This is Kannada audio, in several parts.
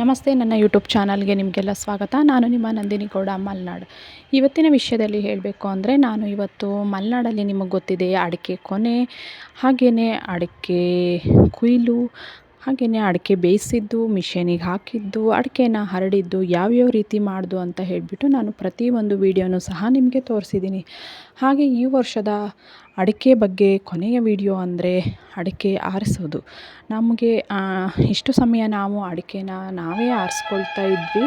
ನಮಸ್ತೆ, ನನ್ನ ಯೂಟ್ಯೂಬ್ ಚಾನಲ್ಗೆ ನಿಮಗೆಲ್ಲ ಸ್ವಾಗತ. ನಾನು ನಿಮ್ಮ ನಂದಿನಿ ಗೌಡ, ಮಲ್ನಾಡು. ಇವತ್ತಿನ ವಿಷಯದಲ್ಲಿ ಹೇಳಬೇಕು ಅಂದರೆ, ನಾನು ಇವತ್ತು ಮಲೆನಾಡಲ್ಲಿ ನಿಮಗೆ ಗೊತ್ತಿದೆ ಅಡಿಕೆ ಕೊನೆ ಹಾಗೆಯೇ ಅಡಿಕೆ ಕುಯ್ಲು ಹಾಗೆಯೇ ಅಡಿಕೆ ಬೇಯಿಸಿದ್ದು, ಮಿಷನಿಗೆ ಹಾಕಿದ್ದು, ಅಡಿಕೆನ ಹರಡಿದ್ದು ಯಾವ್ಯಾವ ರೀತಿ ಮಾಡ್ದು ಅಂತ ಹೇಳಿಬಿಟ್ಟು ನಾನು ಪ್ರತಿ ಒಂದು ವೀಡಿಯೋನು ಸಹ ನಿಮಗೆ ತೋರಿಸಿದ್ದೀನಿ. ಹಾಗೆ ಈ ವರ್ಷದ ಅಡಿಕೆ ಬಗ್ಗೆ ಕೊನೆಯ ವಿಡಿಯೋ ಅಂದರೆ ಅಡಿಕೆ ಆರಿಸೋದು. ನಮಗೆ ಇಷ್ಟು ಸಮಯ ನಾವು ಅಡಿಕೆನ ನಾವೇ ಆರಿಸ್ಕೊಳ್ತಾ ಇದ್ವಿ.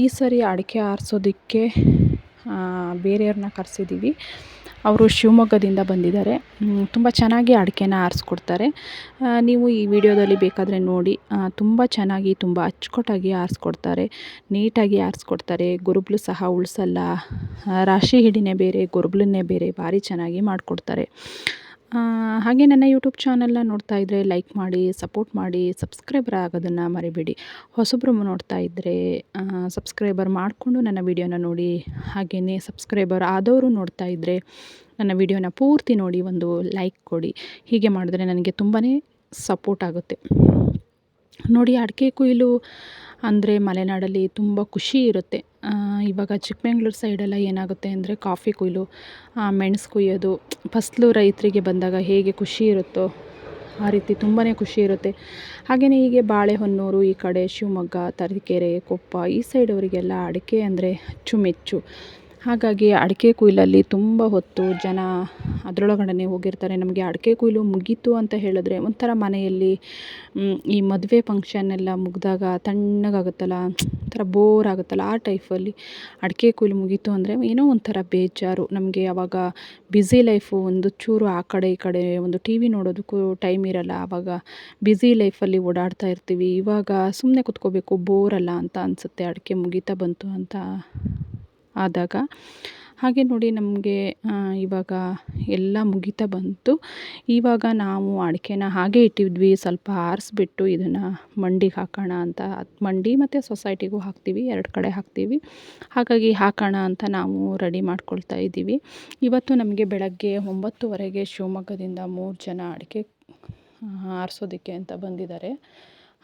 ಈ ಸರಿ ಅಡಿಕೆ ಆರಿಸೋದಕ್ಕೆ ಬೇರೆಯವ್ರನ್ನ ಕರೆಸಿದ್ದೀವಿ ಅವರು ಶಿವಮೊಗ್ಗದಿಂದ ಬಂದಿದ್ದಾರೆ. ತುಂಬ ಚೆನ್ನಾಗಿ ಅಡಿಕೆನ ಆರಿಸ್ಕೊಡ್ತಾರೆ. ನೀವು ಈ ವಿಡಿಯೋದಲ್ಲಿ ಬೇಕಾದರೆ ನೋಡಿ ತುಂಬ ಚೆನ್ನಾಗಿ, ತುಂಬ ಅಚ್ಚುಕಟ್ಟಾಗಿ ಆರಿಸ್ಕೊಡ್ತಾರೆ. ನೀಟಾಗಿ ಆರಿಸ್ಕೊಡ್ತಾರೆ. ಗುರುಬ್ಲು ಸಹ ಉಳಿಸಲ್ಲ. ರಾಶಿ ಹಿಡಿನೇ ಬೇರೆ ಗುರುಬ್ಲನ್ನೇ ಬೇರೆ, ಭಾರಿ ಚೆನ್ನಾಗಿ ಮಾಡಿಕೊಡ್ತಾರೆ. ಹಾಗೆ ನನ್ನ ಯೂಟ್ಯೂಬ್ ಚಾನಲ್ನ ನೋಡ್ತಾ ಇದ್ದರೆ ಲೈಕ್ ಮಾಡಿ ಸಪೋರ್ಟ್ ಮಾಡಿ ಸಬ್ಸ್ಕ್ರೈಬರ್ ಆಗೋದನ್ನು ಮರಿಬೇಡಿ. ಹೊಸೊಬ್ಬರು ನೋಡ್ತಾ ಇದ್ದರೆ ಸಬ್ಸ್ಕ್ರೈಬರ್ ಮಾಡಿಕೊಂಡು ನನ್ನ ವೀಡಿಯೋನ ನೋಡಿ ಹಾಗೆಯೇ ಸಬ್ಸ್ಕ್ರೈಬರ್ ಆದವರು ನೋಡ್ತಾ ಇದ್ದರೆ ನನ್ನ ವೀಡಿಯೋನ ಪೂರ್ತಿ ನೋಡಿ ಒಂದು ಲೈಕ್ ಕೊಡಿ. ಹೀಗೆ ಮಾಡಿದ್ರೆ ನನಗೆ ತುಂಬಾ ಸಪೋರ್ಟ್ ಆಗುತ್ತೆ. ನೋಡಿ, ಅಡಿಕೆ ಕೊಯ್ಲು ಅಂದರೆ ಮಲೆನಾಡಲ್ಲಿ ತುಂಬ ಖುಷಿ ಇರುತ್ತೆ. ಇವಾಗ ಚಿಕ್ಕಮಂಗ್ಳೂರು ಸೈಡೆಲ್ಲ ಏನಾಗುತ್ತೆ ಅಂದರೆ ಕಾಫಿ ಕೊಯ್ಲು ಮೆಣಸು ಕುಯ್ಯೋದು, ಫಸಲು ರೈತರಿಗೆ ಬಂದಾಗ ಹೇಗೆ ಖುಷಿ ಇರುತ್ತೋ ಆ ರೀತಿ ತುಂಬಾ ಖುಷಿ ಇರುತ್ತೆ. ಹಾಗೆಯೇ ಹೀಗೆ ಬಾಳೆಹೊನ್ನೂರು, ಈ ಕಡೆ ಶಿವಮೊಗ್ಗ, ತರೀಕೆರೆ, ಕೊಪ್ಪ ಈ ಸೈಡವರಿಗೆಲ್ಲ ಅಡಿಕೆ ಅಂದರೆ ಅಚ್ಚುಮೆಚ್ಚು. ಹಾಗಾಗಿ ಅಡಿಕೆ ಕುಯ್ಲಲ್ಲಿ ತುಂಬ ಹೊತ್ತು ಜನ ಅದರೊಳಗಡೆ ಹೋಗಿರ್ತಾರೆ. ನಮಗೆ ಅಡಿಕೆ ಕೊಯ್ಲು ಮುಗೀತು ಅಂತ ಹೇಳಿದ್ರೆ ಒಂಥರ ಮನೆಯಲ್ಲಿ ಈ ಮದುವೆ ಫಂಕ್ಷನ್ ಎಲ್ಲ ಮುಗಿದಾಗ ತಣ್ಣಗಾಗುತ್ತಲ್ಲ, ಒಂಥರ ಬೋರ್ ಆಗುತ್ತಲ್ಲ ಆ ಟೈಫಲ್ಲಿ ಅಡಿಕೆ ಕೊಯ್ಲು ಮುಗೀತು ಅಂದರೆ ಏನೋ ಒಂಥರ ಬೇಜಾರು. ನಮಗೆ ಆವಾಗ ಬ್ಯುಸಿ ಲೈಫು ಒಂದು ಚೂರು ಆ ಕಡೆ ಈ ಕಡೆ ಒಂದು ಟಿ ವಿ ನೋಡೋದಕ್ಕೂ ಟೈಮ್ ಇರಲ್ಲ. ಆವಾಗ ಬ್ಯುಸಿ ಲೈಫಲ್ಲಿ ಓಡಾಡ್ತಾ ಇರ್ತೀವಿ. ಇವಾಗ ಸುಮ್ಮನೆ ಕುತ್ಕೋಬೇಕು ಬೋರಲ್ಲ ಅಂತ ಅನಿಸುತ್ತೆ ಅಡಿಕೆ ಮುಗೀತಾ ಬಂತು ಅಂತ. ಆದಾಗ. ಹಾಗೆ ನೋಡಿ ನಮಗೆ ಇವಾಗ ಎಲ್ಲ ಮುಗಿತಾ ಬಂತು. ಇವಾಗ ನಾವು ಅಡಿಕೆನ ಹಾಗೆ ಇಟ್ಟಿದ್ವಿ. ಸ್ವಲ್ಪ ಆರಿಸ್ಬಿಟ್ಟು ಇದನ್ನು ಮಂಡಿಗೆ ಹಾಕೋಣ ಅಂತ ಮಂಡಿ ಮತ್ತು ಸೊಸೈಟಿಗೂ ಹಾಕ್ತೀವಿ, ಎರಡು ಕಡೆ ಹಾಕ್ತೀವಿ. ಹಾಗಾಗಿ ಹಾಕೋಣ ಅಂತ ನಾವು ರೆಡಿ ಮಾಡ್ಕೊಳ್ತಾ ಇದ್ದೀವಿ. ಇವತ್ತು ನಮಗೆ ಬೆಳಗ್ಗೆ ಒಂಬತ್ತುವರೆಗೆ ಶಿವಮೊಗ್ಗದಿಂದ ಮೂರು ಜನ ಅಡಿಕೆ ಆರಿಸೋದಕ್ಕೆ ಅಂತ ಬಂದಿದ್ದಾರೆ.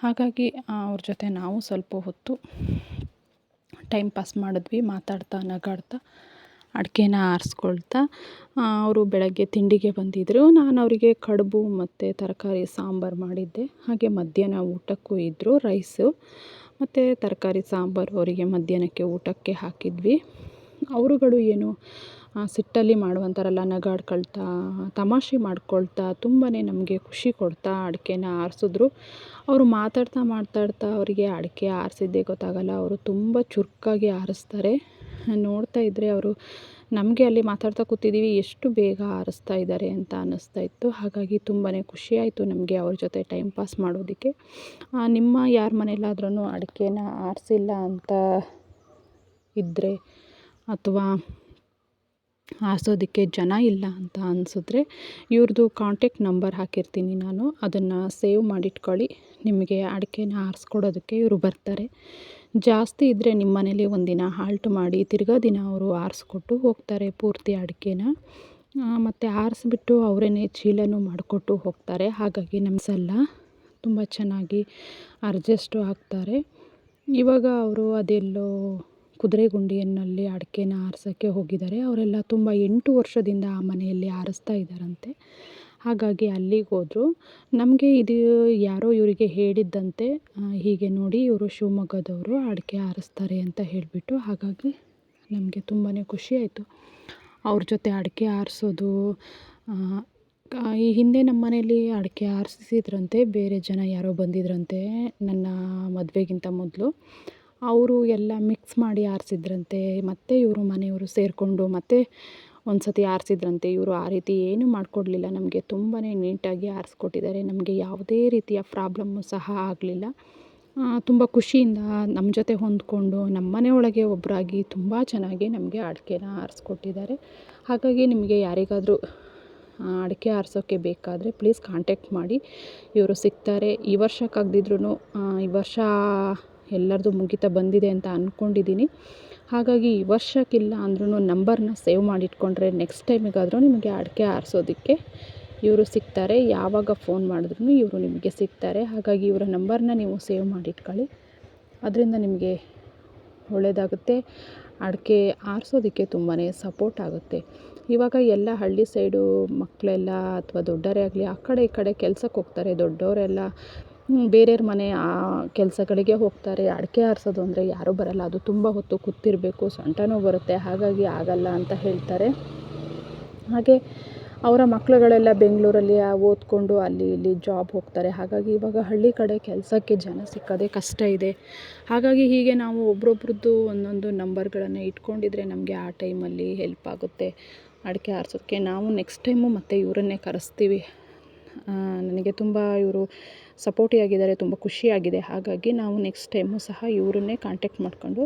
ಹಾಗಾಗಿ ಅವ್ರ ಜೊತೆ ನಾವು ಸ್ವಲ್ಪ ಹೊತ್ತು ಟೈಮ್ ಪಾಸ್ ಮಾಡಿದ್ವಿ, ಮಾತಾಡ್ತಾ, ನಗಾಡ್ತಾ ಅಡಿಕೆನ ಆರಿಸ್ಕೊಳ್ತಾ ಅವರು ಬೆಳಗ್ಗೆ ತಿಂಡಿಗೆ ಬಂದಿದ್ದರು ನಾನು ಅವರಿಗೆ ಕಡುಬು ಮತ್ತು ತರಕಾರಿ ಸಾಂಬಾರು ಮಾಡಿದ್ದೆ. ಹಾಗೆ ಮಧ್ಯಾಹ್ನ ಊಟಕ್ಕೂ ಇದ್ದರು ರೈಸು ಮತ್ತು ತರಕಾರಿ ಸಾಂಬಾರು ಅವರಿಗೆ ಮಧ್ಯಾಹ್ನಕ್ಕೆ ಊಟಕ್ಕೆ ಹಾಕಿದ್ವಿ. ಅವರುಗಳು ಏನು ಸಿಟ್ಟಲ್ಲಿ ಮಾಡುವಂತಾರಲ್ಲ ನಗಾಡ್ಕೊಳ್ತಾ, ತಮಾಷೆ ಮಾಡ್ಕೊಳ್ತಾ ತುಂಬಾ ನಮಗೆ ಖುಷಿ ಕೊಡ್ತಾ ಅಡಿಕೆನ ಆರಿಸಿದ್ರು. ಅವರು ಮಾತಾಡ್ತಾ ಮಾತಾಡ್ತಾ ಅವರಿಗೆ ಅಡಿಕೆ ಆರಿಸಿದ್ದೇ ಗೊತ್ತಾಗಲ್ಲ, ಅವರು ತುಂಬ ಚುರುಕಾಗಿ ಆರಿಸ್ತಾರೆ. ನೋಡ್ತಾ ಇದ್ದರೆ ಅವರು, ನಮಗೆ ಅಲ್ಲಿ ಮಾತಾಡ್ತಾ ಕೂತಿದ್ದೀವಿ, ಎಷ್ಟು ಬೇಗ ಆರಿಸ್ತಾ ಇದ್ದಾರೆ ಅಂತ ಅನ್ನಿಸ್ತಾ ಇತ್ತು. ಹಾಗಾಗಿ ತುಂಬಾ ಖುಷಿ ಆಯಿತು ನಮಗೆ ಅವ್ರ ಜೊತೆ ಟೈಮ್ ಪಾಸ್ ಮಾಡೋದಕ್ಕೆ. ನಿಮ್ಮ ಯಾರ ಮನೆಯಲ್ಲಾದ್ರೂ ಅಡಿಕೆನ ಆರಿಸಿಲ್ಲ ಅಂತ ಇದ್ದರೆ ಅಥವಾ ಆರಿಸೋದಕ್ಕೆ ಜನ ಇಲ್ಲ ಅಂತ ಅನಿಸಿದ್ರೆ ಇವ್ರದ್ದು ಕಾಂಟ್ಯಾಕ್ಟ್ ನಂಬರ್ ಹಾಕಿರ್ತೀನಿ ನಾನು. ಅದನ್ನು ಸೇವ್ ಮಾಡಿಟ್ಕೊಳ್ಳಿ. ನಿಮಗೆ ಅಡಿಕೆನ ಆರಿಸ್ಕೊಡೋದಕ್ಕೆ ಇವರು ಬರ್ತಾರೆ. ಜಾಸ್ತಿ ಇದ್ದರೆ ನಿಮ್ಮ ಮನೇಲಿ ಒಂದಿನ ಹಾಲ್ಟ್ ಮಾಡಿ ತಿರ್ಗಾ ದಿನ ಅವರು ಆರಿಸ್ಕೊಟ್ಟು ಹೋಗ್ತಾರೆ ಪೂರ್ತಿ ಅಡಿಕೆನ. ಮತ್ತು ಆರಿಸ್ಬಿಟ್ಟು ಅವರೇನೇ ಚೀಲನೂ ಮಾಡಿಕೊಟ್ಟು ಹೋಗ್ತಾರೆ. ಹಾಗಾಗಿ ನಮ್ಸಲ್ಲ. ತುಂಬ ಚೆನ್ನಾಗಿ ಅಡ್ಜಸ್ಟು ಆಗ್ತಾರೆ. ಇವಾಗ ಅವರು ಅದೆಲ್ಲೋ ಕುದುರೆಗುಂಡಿಯಲ್ಲಿ ಅಡಿಕೆನ ಆರಿಸೋಕ್ಕೆ ಹೋಗಿದ್ದಾರೆ. ಅವರೆಲ್ಲ ತುಂಬ ಎಂಟು ವರ್ಷದಿಂದ ಆ ಮನೆಯಲ್ಲಿ ಆರಿಸ್ತಾ ಇದ್ದಾರಂತೆ. ಹಾಗಾಗಿ ಅಲ್ಲಿಗೆ ಹೋದರು. ನಮಗೆ ಇದು ಯಾರೋ ಇವರಿಗೆ ಹೇಳಿದ್ದಂತೆ ಹೀಗೆ ನೋಡಿ ಇವರು ಶಿವಮೊಗ್ಗದವರು ಅಡಿಕೆ ಆರಿಸ್ತಾರೆ ಅಂತ ಹೇಳಿಬಿಟ್ಟು. ಹಾಗಾಗಿ ನಮಗೆ ತುಂಬಾ ಖುಷಿ ಆಯಿತು. ಅವ್ರ ಜೊತೆ ಅಡಿಕೆ ಆರಿಸೋದು ಈ ಹಿಂದೆ ನಮ್ಮ ಮನೇಲಿ ಅಡಿಕೆ ಆರಿಸಿದ್ರಂತೆ, ಬೇರೆ ಜನ ಯಾರೋ ಬಂದಿದ್ರಂತೆ ನನ್ನ ಮದುವೆಗಿಂತ ಮೊದಲು. ಅವರು ಎಲ್ಲ ಮಿಕ್ಸ್ ಮಾಡಿ ಆರಿಸಿದ್ರಂತೆ, ಮತ್ತು ಇವರು ಮನೆಯವರು ಸೇರಿಕೊಂಡು ಮತ್ತೆ ಒಂದು ಸತಿ ಆರಿಸಿದ್ರಂತೆ. ಇವರು ಆ ರೀತಿ ಏನೂ ಮಾಡಿಕೊಡ್ಲಿಲ್ಲ. ನಮಗೆ ತುಂಬಾ ನೀಟಾಗಿ ಆರಿಸ್ಕೊಟ್ಟಿದ್ದಾರೆ. ನಮಗೆ ಯಾವುದೇ ರೀತಿಯ ಪ್ರಾಬ್ಲಮ್ಮು ಸಹ ಆಗಲಿಲ್ಲ. ತುಂಬ ಖುಷಿಯಿಂದ ನಮ್ಮ ಜೊತೆ ಹೊಂದ್ಕೊಂಡು ನಮ್ಮ ಒಳಗೆ ಒಬ್ಬರಾಗಿ ತುಂಬ ಚೆನ್ನಾಗಿ ನಮಗೆ ಅಡಿಕೆನ ಆರಿಸ್ಕೊಟ್ಟಿದ್ದಾರೆ. ಹಾಗಾಗಿ ನಿಮಗೆ ಯಾರಿಗಾದರೂ ಅಡಿಕೆ ಆರಿಸೋಕ್ಕೆ ಬೇಕಾದರೆ ಪ್ಲೀಸ್ ಕಾಂಟ್ಯಾಕ್ಟ್ ಮಾಡಿ. ಇವರು ಸಿಗ್ತಾರೆ. ಈ ವರ್ಷಕ್ಕಾಗದಿದ್ರೂ ಈ ವರ್ಷ ಎಲ್ಲರದು ಮುಗಿತಾ ಬಂದಿದೆ ಅಂತ ಅಂದ್ಕೊಂಡಿದ್ದೀನಿ ಹಾಗಾಗಿ ಈ ವರ್ಷಕ್ಕಿಲ್ಲ ಅಂದ್ರೂ ನಂಬರ್ನ ಸೇವ್ ಮಾಡಿಟ್ಕೊಂಡ್ರೆ ನೆಕ್ಸ್ಟ್ ಟೈಮಿಗಾದರೂ ನಿಮಗೆ ಅಡಿಕೆ ಆರಿಸೋದಕ್ಕೆ ಇವರು ಸಿಗ್ತಾರೆ. ಯಾವಾಗ ಫೋನ್ ಮಾಡಿದ್ರು ಇವರು ನಿಮಗೆ ಸಿಗ್ತಾರೆ. ಹಾಗಾಗಿ ಇವರ ನಂಬರ್ನ ನೀವು ಸೇವ್ ಮಾಡಿಟ್ಕೊಳ್ಳಿ. ಅದರಿಂದ ನಿಮಗೆ ಒಳ್ಳೆಯದಾಗುತ್ತೆ ಅಡಿಕೆ ಆರಿಸೋದಕ್ಕೆ ತುಂಬಾ ಸಪೋರ್ಟ್ ಆಗುತ್ತೆ. ಇವಾಗ ಎಲ್ಲ ಹಳ್ಳಿ ಸೈಡು ಮಕ್ಕಳೆಲ್ಲ ಅಥವಾ ದೊಡ್ಡವರೇ ಆಗಲಿ, ಆ ಕಡೆ ಈ ಕಡೆ ಕೆಲ್ಸಕ್ಕೆ ಹೋಗ್ತಾರೆ. ದೊಡ್ಡವರೆಲ್ಲ ಬೇರೆಯವ್ರ ಮನೆ ಕೆಲಸಗಳಿಗೆ ಹೋಗ್ತಾರೆ. ಅಡಿಕೆ ಆರಿಸೋದು ಅಂದರೆ ಯಾರೂ ಬರೋಲ್ಲ. ಅದು ತುಂಬ ಹೊತ್ತು ಕೂತಿರಬೇಕು. ಸೊಂಟನೂ ಬರುತ್ತೆ. ಹಾಗಾಗಿ ಆಗಲ್ಲ ಅಂತ ಹೇಳ್ತಾರೆ. ಹಾಗೆ ಅವರ ಮಕ್ಕಳುಗಳೆಲ್ಲ ಬೆಂಗಳೂರಲ್ಲಿ ಓದ್ಕೊಂಡು ಅಲ್ಲಿ ಇಲ್ಲಿ ಜಾಬ್ ಹೋಗ್ತಾರೆ. ಹಾಗಾಗಿ ಇವಾಗ ಹಳ್ಳಿ ಕಡೆ ಕೆಲಸಕ್ಕೆ ಜನ ಸಿಕ್ಕದೆ ಕಷ್ಟ ಇದೆ. ಹಾಗಾಗಿ ಹೀಗೆ ನಾವು ಒಬ್ರೊಬ್ರದ್ದು ಒಂದೊಂದು ನಂಬರ್ಗಳನ್ನು ಇಟ್ಕೊಂಡಿದ್ರೆ ನಮಗೆ ಆ ಟೈಮಲ್ಲಿ ಹೆಲ್ಪ್ ಆಗುತ್ತೆ. ಅಡಿಕೆ ಆರಿಸೋಕ್ಕೆ ನಾವು ನೆಕ್ಸ್ಟ್ ಟೈಮು ಮತ್ತೆ ಇವರನ್ನೇ ಕರೆಸ್ತೀವಿ. ನನಗೆ ತುಂಬ ಇವರು ಸಪೋರ್ಟಿಯಾಗಿದ್ದಾರೆ ತುಂಬ ಖುಷಿಯಾಗಿದೆ. ಹಾಗಾಗಿ ನಾವು ನೆಕ್ಸ್ಟ್ ಟೈಮು ಸಹ ಇವರನ್ನೇ ಕಾಂಟ್ಯಾಕ್ಟ್ ಮಾಡಿಕೊಂಡು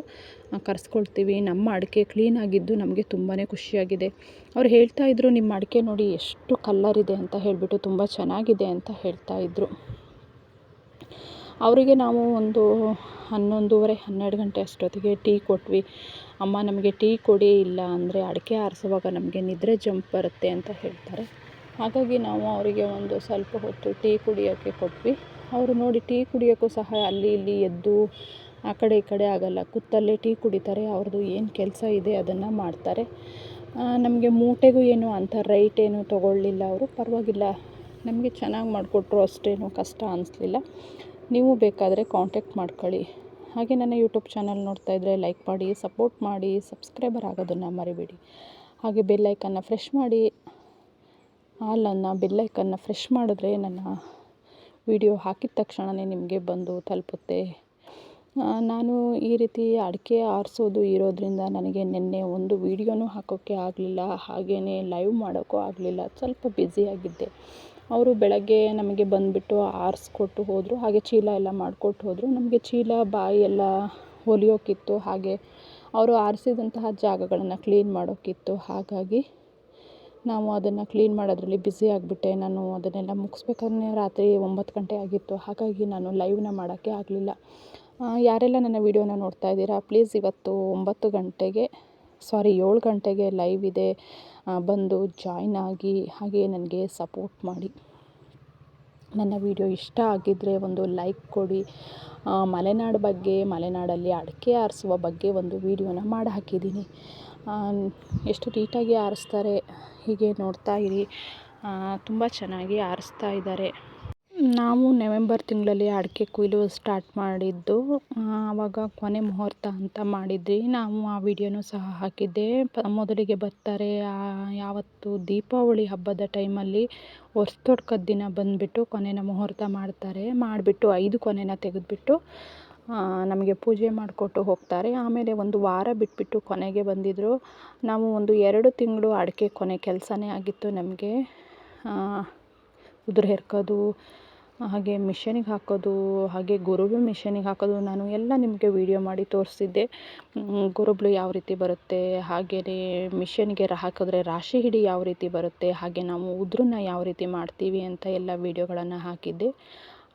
ಕರೆಸ್ಕೊಳ್ತೀವಿ. ನಮ್ಮ ಅಡಿಕೆ ಕ್ಲೀನಾಗಿದ್ದು ನಮಗೆ ತುಂಬಾ ಖುಷಿಯಾಗಿದೆ. ಅವ್ರು ಹೇಳ್ತಾಯಿದ್ರು ನಿಮ್ಮ ಅಡಿಕೆ ನೋಡಿ ಎಷ್ಟು ಕಲ್ಲರ್ ಇದೆ ಅಂತ ಹೇಳಿಬಿಟ್ಟು ತುಂಬ ಚೆನ್ನಾಗಿದೆ ಅಂತ ಹೇಳ್ತಾ ಇದ್ರು. ಅವರಿಗೆ ನಾವು ಒಂದು ಹನ್ನೊಂದುವರೆ, ಹನ್ನೆರಡು ಗಂಟೆ ಅಷ್ಟೊತ್ತಿಗೆ ಟೀ ಕೊಟ್ವಿ. ಅಮ್ಮ, ನಮಗೆ ಟೀ ಕೊಡಿ, ಇಲ್ಲ ಅಂದರೆ ಅಡಿಕೆ ಆರಿಸುವಾಗ ನಮಗೆ ನಿದ್ರೆ ಜಂಪ್ ಬರುತ್ತೆ ಅಂತ ಹೇಳ್ತಾರೆ. ಹಾಗಾಗಿ ನಾವು ಅವರಿಗೆ ಒಂದು ಸ್ವಲ್ಪ ಹೊತ್ತು ಟೀ ಕುಡಿಯೋಕ್ಕೆ ಕೊಟ್ವಿ. ಅವರು ನೋಡಿ ಟೀ ಕುಡಿಯೋಕ್ಕೂ ಸಹ ಅಲ್ಲಿ ಇಲ್ಲಿ ಎದ್ದು ಆ ಕಡೆ ಈ ಕಡೆ ಆಗೋಲ್ಲ ಕುತ್ತಲ್ಲೇ ಟೀ ಕುಡಿತಾರೆ, ಅವ್ರದ್ದು ಏನು ಕೆಲಸ ಇದೆ ಅದನ್ನು ಮಾಡ್ತಾರೆ. ನಮಗೆ ಮೂಟೆಗೂ ಏನು ಅಂಥ ರೈಟ್ ಏನು ತೊಗೊಳ್ಳಿಲ್ಲ ಅವರು. ಪರವಾಗಿಲ್ಲ, ನಮಗೆ ಚೆನ್ನಾಗಿ ಮಾಡಿಕೊಟ್ರು ಅಷ್ಟೇನು ಕಷ್ಟ ಅನಿಸ್ಲಿಲ್ಲ. ನೀವು ಬೇಕಾದರೆ ಕಾಂಟ್ಯಾಕ್ಟ್ ಮಾಡ್ಕೊಳ್ಳಿ. ಹಾಗೆ ನನ್ನ ಯೂಟ್ಯೂಬ್ ಚಾನಲ್ ನೋಡ್ತಾ ಇದ್ದರೆ ಲೈಕ್ ಮಾಡಿ ಸಪೋರ್ಟ್ ಮಾಡಿ ಸಬ್ಸ್ಕ್ರೈಬರ್ ಆಗೋದನ್ನು ಮರಿಬೇಡಿ. ಹಾಗೆ ಬೆಲ್ಲೈಕನ್ನು ಫ್ರೆಶ್ ಮಾಡಿ. ಹಾಲನ್ನು ಬೆಲ್ಲೈಕನ್ನು ಫ್ರೆಶ್ ಮಾಡಿದ್ರೆ ನನ್ನ ವಿಡಿಯೋ ಹಾಕಿದ ತಕ್ಷಣವೇ ನಿಮಗೆ ಬಂದು ತಲುಪುತ್ತೆ. ನಾನು ಈ ರೀತಿ ಅಡಿಕೆ ಆರಿಸೋದು ಇರೋದರಿಂದ ನನಗೆ ನಿನ್ನೆ ಒಂದು ವೀಡಿಯೋನೂ ಹಾಕೋಕ್ಕೆ ಆಗಲಿಲ್ಲ ಹಾಗೆಯೇ ಲೈವ್ ಮಾಡೋಕ್ಕೂ ಆಗಲಿಲ್ಲ, ಸ್ವಲ್ಪ ಬ್ಯುಸಿಯಾಗಿದ್ದೆ ಅವರು ಬೆಳಗ್ಗೆ ನಮಗೆ ಬಂದುಬಿಟ್ಟು ಆರಿಸ್ಕೊಟ್ಟು ಹೋದರು, ಹಾಗೆ ಚೀಲ ಎಲ್ಲ ಮಾಡಿಕೊಟ್ಟು ಹೋದರು. ನಮಗೆ ಚೀಲ, ಬಾಯಿ ಎಲ್ಲ ಹೊಲಿಯೋಕ್ಕಿತ್ತು ಹಾಗೆ ಅವರು ಆರಿಸಿದಂತಹ ಜಾಗಗಳನ್ನು ಕ್ಲೀನ್ ಮಾಡೋಕ್ಕಿತ್ತು ಹಾಗಾಗಿ ನಾವು ಅದನ್ನು ಕ್ಲೀನ್ ಮಾಡೋದ್ರಲ್ಲಿ ಬ್ಯುಸಿ ಆಗಿಬಿಟ್ಟೆ. ನಾನು ಅದನ್ನೆಲ್ಲ ಮುಗಿಸ್ಬೇಕಾದ್ರೆ ರಾತ್ರಿ ಒಂಬತ್ತು ಗಂಟೆ ಆಗಿತ್ತು. ಹಾಗಾಗಿ ನಾನು ಲೈವ್ನ ಮಾಡೋಕ್ಕೆ ಆಗಲಿಲ್ಲ. ಯಾರೆಲ್ಲ ನನ್ನ ವೀಡಿಯೋನ ನೋಡ್ತಾ ಇದ್ದೀರಾ ಪ್ಲೀಸ್ ಇವತ್ತು ಒಂಬತ್ತು ಗಂಟೆಗೆ ಸಾರಿ ಏಳು ಗಂಟೆಗೆ ಲೈವ್ ಇದೆ. ಬಂದು ಜಾಯ್ನ್ ಆಗಿ ಹಾಗೆ ನನಗೆ ಸಪೋರ್ಟ್ ಮಾಡಿ. ನನ್ನ ವಿಡಿಯೋ ಇಷ್ಟ ಆಗಿದ್ದರೆ ಒಂದು ಲೈಕ್ ಕೊಡಿ. ಮಲೆನಾಡು ಬಗ್ಗೆ, ಮಲೆನಾಡಲ್ಲಿ ಅಡಿಕೆ ಆರಿಸುವ ಬಗ್ಗೆ ಒಂದು ವಿಡಿಯೋನ ಮಾಡಿ ಹಾಕಿದ್ದೀನಿ. ಎಷ್ಟು ನೀಟಾಗಿ ಆರಿಸ್ತಾರೆ, ಹೀಗೆ ನೋಡ್ತಾ ಇರಿ. ತುಂಬ ಚೆನ್ನಾಗಿ ಆರಿಸ್ತಾ ಇದ್ದಾರೆ. ನಾವು ನವೆಂಬರ್ ತಿಂಗಳಲ್ಲಿ ಅಡಿಕೆ ಕೊಯ್ಲು ಸ್ಟಾರ್ಟ್ ಮಾಡಿದ್ದು ಆವಾಗ ಕೊನೆ ಮುಹೂರ್ತ ಅಂತ ಮಾಡಿದ್ವಿ. ನಾವು ಆ ವಿಡಿಯೋನೂ ಸಹ ಹಾಕಿದ್ದೆ. ಮೊದಲಿಗೆ ಬರ್ತಾರೆ ಯಾವತ್ತು ದೀಪಾವಳಿ ಹಬ್ಬದ ಟೈಮಲ್ಲಿ ವರ್ಷ ದಿನ ಬಂದುಬಿಟ್ಟು ಕೊನೆಯ ಮುಹೂರ್ತ ಮಾಡ್ತಾರೆ. ಮಾಡಿಬಿಟ್ಟು ಐದು ಕೊನೆನ ತೆಗೆದುಬಿಟ್ಟು ನಮಗೆ ಪೂಜೆ ಮಾಡಿಕೊಟ್ಟು ಹೋಗ್ತಾರೆ. ಆಮೇಲೆ ಒಂದು ವಾರ ಬಿಟ್ಬಿಟ್ಟು ಕೊನೆಗೆ ಬಂದಿದ್ದರು ನಾವು ಒಂದು ಎರಡು ತಿಂಗಳು ಅಡಿಕೆ ಕೊನೆ ಕೆಲಸನೇ ಆಗಿತ್ತು ನಮಗೆ. ಉದುರು ಹೆರ್ಕೋದು, ಹಾಗೆ ಮಿಷನಿಗೆ ಹಾಕೋದು, ಹಾಗೆ ಗುರುಬಿ ಮಿಷನಿಗೆ ಹಾಕೋದು, ನಾನು ಎಲ್ಲ ನಿಮಗೆ ವೀಡಿಯೋ ಮಾಡಿ ತೋರಿಸಿದ್ದೆ. ಗುರುಬ್ಳು ಯಾವ ರೀತಿ ಬರುತ್ತೆ ಹಾಗೆಯೇ ಮಿಷನ್ಗೆ ಹಾಕಿದ್ರೆ ರಾಶಿ ಹಿಡಿ ಯಾವ ರೀತಿ ಬರುತ್ತೆ, ಹಾಗೆ ನಾವು ಉದ್ರನ್ನ ಯಾವ ರೀತಿ ಮಾಡ್ತೀವಿ ಅಂತ ಎಲ್ಲ ವೀಡಿಯೋಗಳನ್ನು ಹಾಕಿದ್ದೆ.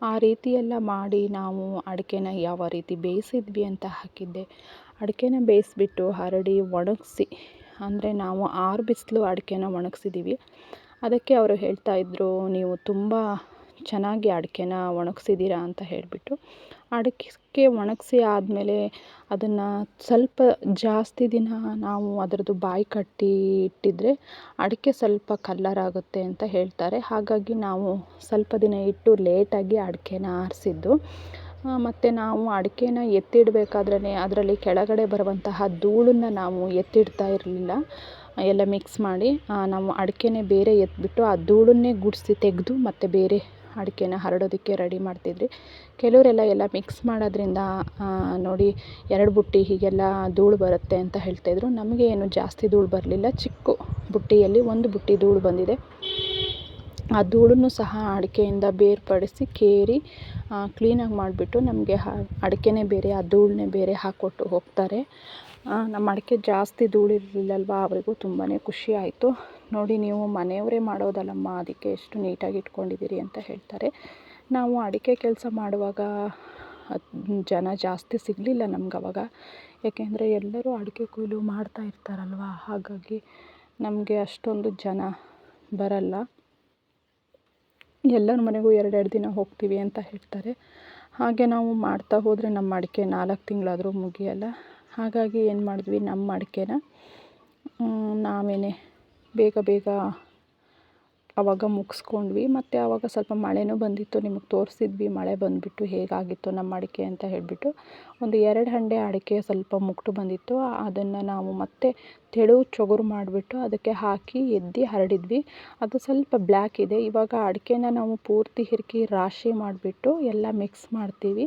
ಆ ರೀತಿ ಎಲ್ಲ ಮಾಡಿ ನಾವು ಅಡಿಕೆನ ಯಾವ ರೀತಿ ಬೇಯಿಸಿದ್ವಿ ಅಂತ ಹಾಕಿದ್ದೆ. ಅಡಿಕೆನ ಬೇಯಿಸ್ಬಿಟ್ಟು ಹರಡಿ ಒಣಗಿಸಿ, ಅಂದರೆ ನಾವು ಆರು ಬಿಸಿಲು ಅಡಿಕೆನ ಒಣಗಿಸಿದ್ದೀವಿ ಅದಕ್ಕೆ ಅವರು ಹೇಳ್ತಾಯಿದ್ರು ನೀವು ತುಂಬ ಚೆನ್ನಾಗಿ ಅಡಿಕೆನ ಒಣಗಿಸಿದ್ದೀರ ಅಂತ ಹೇಳಿಬಿಟ್ಟು. ಅಡಿಕೆ ಒಣಗಿಸಿ ಆದಮೇಲೆ ಅದನ್ನು ಸ್ವಲ್ಪ ಜಾಸ್ತಿ ದಿನ ನಾವು ಅದರದ್ದು ಬಾಯಿ ಕಟ್ಟಿ ಇಟ್ಟಿದ್ದರೆ ಅಡಿಕೆ ಸ್ವಲ್ಪ ಕಲ್ಲರ್ ಆಗುತ್ತೆ ಅಂತ ಹೇಳ್ತಾರೆ. ಹಾಗಾಗಿ ನಾವು ಸ್ವಲ್ಪ ದಿನ ಇಟ್ಟು ಲೇಟಾಗಿ ಅಡಿಕೆನ ಆರಿಸಿದ್ದು ಮತ್ತು ನಾವು ಅಡಿಕೆನ ಎತ್ತಿಡಬೇಕಾದ್ರೆ ಅದರಲ್ಲಿ ಕೆಳಗಡೆ ಬರುವಂತಹ ಧೂಳನ್ನ ನಾವು ಎತ್ತಿಡ್ತಾ ಇರಲಿಲ್ಲ. ಎಲ್ಲ ಮಿಕ್ಸ್ ಮಾಡಿ ನಾವು ಅಡಿಕೆನೇ ಬೇರೆ ಎತ್ತಿಬಿಟ್ಟು ಆ ಧೂಳನ್ನೇ ಗುಡಿಸಿ ತೆಗೆದು ಮತ್ತು ಬೇರೆ ಅಡಿಕೆನ ಹರಡೋದಕ್ಕೆ ರೆಡಿ ಮಾಡ್ತಿದ್ವಿ ಕೆಲವರೆಲ್ಲ ಎಲ್ಲ ಮಿಕ್ಸ್ ಮಾಡೋದ್ರಿಂದ ನೋಡಿ ಎರಡು ಬುಟ್ಟಿ ಹೀಗೆಲ್ಲ ಧೂಳು ಬರುತ್ತೆ ಅಂತ ಹೇಳ್ತಾಯಿದ್ರು ನಮಗೆ ಏನು ಜಾಸ್ತಿ ಧೂಳು ಬರಲಿಲ್ಲ. ಚಿಕ್ಕ ಬುಟ್ಟಿಯಲ್ಲಿ ಒಂದು ಬುಟ್ಟಿ ಧೂಳು ಬಂದಿದೆ. ಆ ಧೂಳನ್ನು ಸಹ ಅಡಿಕೆಯಿಂದ ಬೇರ್ಪಡಿಸಿ ಕೇರಿ ಕ್ಲೀನಾಗಿ ಮಾಡಿಬಿಟ್ಟು ನಮಗೆ ಅಡಿಕೆನೇ ಬೇರೆ, ಆ ಧೂಳನ್ನೇ ಬೇರೆ ಹಾಕ್ಕೊಟ್ಟು ಹೋಗ್ತಾರೆ. ನಮ್ಮ ಅಡಿಕೆ ಜಾಸ್ತಿ ಧೂಳು ಇರಲಿಲ್ಲಲ್ವ ಅವರಿಗೂ ತುಂಬಾ ಖುಷಿ ಆಯಿತು. ನೋಡಿ, ನೀವು ಮನೆಯವರೇ ಮಾಡೋದಲ್ಲಮ್ಮ, ಅದಕ್ಕೆ ಎಷ್ಟು ನೀಟಾಗಿ ಇಟ್ಕೊಂಡಿದ್ದೀರಿ ಅಂತ ಹೇಳ್ತಾರೆ. ನಾವು ಅಡಿಕೆ ಕೆಲಸ ಮಾಡುವಾಗ ಜನ ಜಾಸ್ತಿ ಸಿಗಲಿಲ್ಲ ನಮ್ಗೆ ಅವಾಗ. ಏಕೆಂದರೆ ಎಲ್ಲರೂ ಅಡಿಕೆ ಕೊಯ್ಲು ಮಾಡ್ತಾ ಇರ್ತಾರಲ್ವ? ಹಾಗಾಗಿ ನಮಗೆ ಅಷ್ಟೊಂದು ಜನ ಬರಲ್ಲ. ಎಲ್ಲರ ಮನೆಗೂ ಎರಡೆರಡು ದಿನ ಹೋಗ್ತೀವಿ ಅಂತ ಹೇಳ್ತಾರೆ. ಹಾಗೆ ನಾವು ಮಾಡ್ತಾ ಹೋದರೆ ನಮ್ಮ ಅಡಿಕೆ ನಾಲ್ಕು ತಿಂಗಳಾದರೂ ಮುಗಿಯಲ್ಲ. ಹಾಗಾಗಿ ಏನು ಮಾಡಿದ್ವಿ, ನಮ್ಮ ಅಡಿಕೆನ ನಾವೇ ಬೇಗ ಬೇಗ ಆವಾಗ ಮುಗಿಸ್ಕೊಂಡ್ವಿ. ಮತ್ತು ಆವಾಗ ಸ್ವಲ್ಪ ಮಳೆನೂ ಬಂದಿತ್ತು. ನಿಮಗೆ ತೋರಿಸಿದ್ವಿ, ಮಳೆ ಬಂದುಬಿಟ್ಟು ಹೇಗಾಗಿತ್ತು ನಮ್ಮ ಅಡಿಕೆ ಅಂತ ಹೇಳಿಬಿಟ್ಟು. ಒಂದು ಎರಡು ಹಂಡೆ ಅಡಿಕೆ ಸ್ವಲ್ಪ ಮುಕ್ಟು ಬಂದಿತ್ತು. ಅದನ್ನು ನಾವು ಮತ್ತೆ ತೆಳು ಚೊಗುರು ಮಾಡಿಬಿಟ್ಟು ಅದಕ್ಕೆ ಹಾಕಿ ಎದ್ದು ಹರಡಿದ್ವಿ. ಅದು ಸ್ವಲ್ಪ ಬ್ಲ್ಯಾಕ್ ಇದೆ. ಇವಾಗ ಅಡಿಕೆನ ನಾವು ಪೂರ್ತಿ ಹಿರ್ಕಿ ರಾಶಿ ಮಾಡಿಬಿಟ್ಟು ಎಲ್ಲ ಮಿಕ್ಸ್ ಮಾಡ್ತೀವಿ.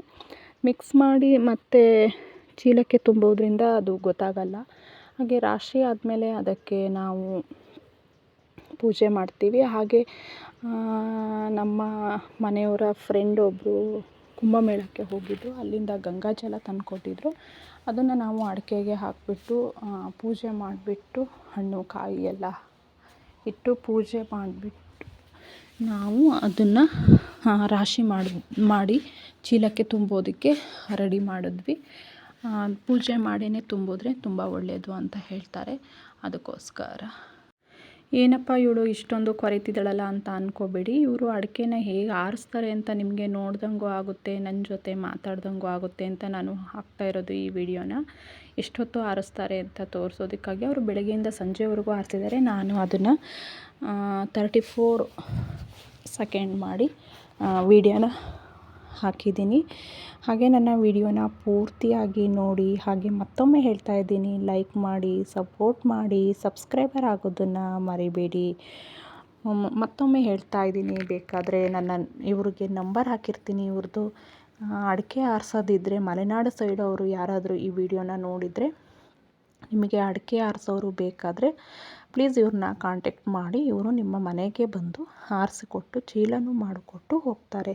ಮಿಕ್ಸ್ ಮಾಡಿ ಮತ್ತೆ ಚೀಲಕ್ಕೆ ತುಂಬೋದ್ರಿಂದ ಅದು ಗೊತ್ತಾಗಲ್ಲ. ಹಾಗೆ ರಾಶಿ ಆದಮೇಲೆ ಅದಕ್ಕೆ ನಾವು ಪೂಜೆ ಮಾಡ್ತೀವಿ. ಹಾಗೆ ನಮ್ಮ ಮನೆಯವರ ಫ್ರೆಂಡ್ ಒಬ್ಬರು ಕುಂಭಮೇಳಕ್ಕೆ ಹೋಗಿದ್ದರು ಅಲ್ಲಿಂದ ಗಂಗಾಜಲ ತಂದು ಕೊಟ್ಟಿದ್ದರು ಅದನ್ನು ನಾವು ಅಡಿಕೆಗೆ ಹಾಕಿಬಿಟ್ಟು ಪೂಜೆ ಮಾಡಿಬಿಟ್ಟು ಹಣ್ಣು, ಕಾಯಿ ಎಲ್ಲ ಇಟ್ಟು ಪೂಜೆ ಮಾಡಿಬಿಟ್ಟು ನಾವು ಅದನ್ನು ರಾಶಿ ಮಾಡಿ ಮಾಡಿ ಚೀಲಕ್ಕೆ ತುಂಬೋದಕ್ಕೆ ರೆಡಿ ಮಾಡಿದ್ವಿ. ಪೂಜೆ ಮಾಡಿಯೇ ತುಂಬಿದ್ರೆ ತುಂಬ ಒಳ್ಳೆಯದು ಅಂತ ಹೇಳ್ತಾರೆ. ಅದಕ್ಕೋಸ್ಕರ. ಏನಪ್ಪ ಇವಳು ಇಷ್ಟೊಂದು ಕೊರಿತಿದ್ದಾಳಲ್ಲ ಅಂತ ಅಂದ್ಕೋಬೇಡಿ ಇವರು ಅಡಿಕೆನ ಹೇಗೆ ಆರಿಸ್ತಾರೆ ಅಂತ ನಿಮಗೆ ನೋಡ್ದಂಗೂ ಆಗುತ್ತೆ ನನ್ನ ಜೊತೆ ಮಾತಾಡ್ದಂಗೂ ಆಗುತ್ತೆ ಅಂತ ನಾನು ಹಾಕ್ತಾ ಇರೋದು ಈ ವಿಡಿಯೋನ. ಎಷ್ಟೊತ್ತು ಆರಿಸ್ತಾರೆ ಅಂತ ತೋರಿಸೋದಕ್ಕಾಗಿ ಅವರು ಬೆಳಗ್ಗೆಯಿಂದ ಸಂಜೆವರೆಗೂ ಆರಿಸಿದ್ದಾರೆ. ನಾನು ಅದನ್ನು ತರ್ಟಿ ಫೋರ್ ಸೆಕೆಂಡ್ ಮಾಡಿ ವಿಡಿಯೋನ ಹಾಕಿದ್ದೀನಿ. ಹಾಗೆ ನನ್ನ ವಿಡಿಯೋನ ಪೂರ್ತಿಯಾಗಿ ನೋಡಿ, ಹಾಗೆ ಮತ್ತೊಮ್ಮೆ ಹೇಳ್ತಾ ಇದ್ದೀನಿ ಲೈಕ್ ಮಾಡಿ ಸಪೋರ್ಟ್ ಮಾಡಿ ಸಬ್ಸ್ಕ್ರೈಬರ್ ಆಗೋದನ್ನು ಮರಿಬೇಡಿ. ಮತ್ತೊಮ್ಮೆ ಹೇಳ್ತಾ ಇದ್ದೀನಿ, ಬೇಕಾದರೆ ನನ್ನ ಇವ್ರಿಗೆ ನಂಬರ್ ಹಾಕಿರ್ತೀನಿ ಇವ್ರದ್ದು ಅಡಿಕೆ ಆರಿಸೋದಿದ್ದರೆ ಮಲೆನಾಡು ಸೈಡ್ ಅವರು ಯಾರಾದರೂ ಈ ವಿಡಿಯೋನ ನೋಡಿದರೆ, ನಿಮಗೆ ಅಡಿಕೆ ಆರಿಸೋರು ಬೇಕಾದರೆ ಪ್ಲೀಸ್ ಇವ್ರನ್ನ ಕಾಂಟ್ಯಾಕ್ಟ್ ಮಾಡಿ, ಇವರು ನಿಮ್ಮ ಮನೆಗೆ ಬಂದು ಆರಿಸಿಕೊಟ್ಟು, ಚೀಲನೂ ಮಾಡಿಕೊಟ್ಟು ಹೋಗ್ತಾರೆ.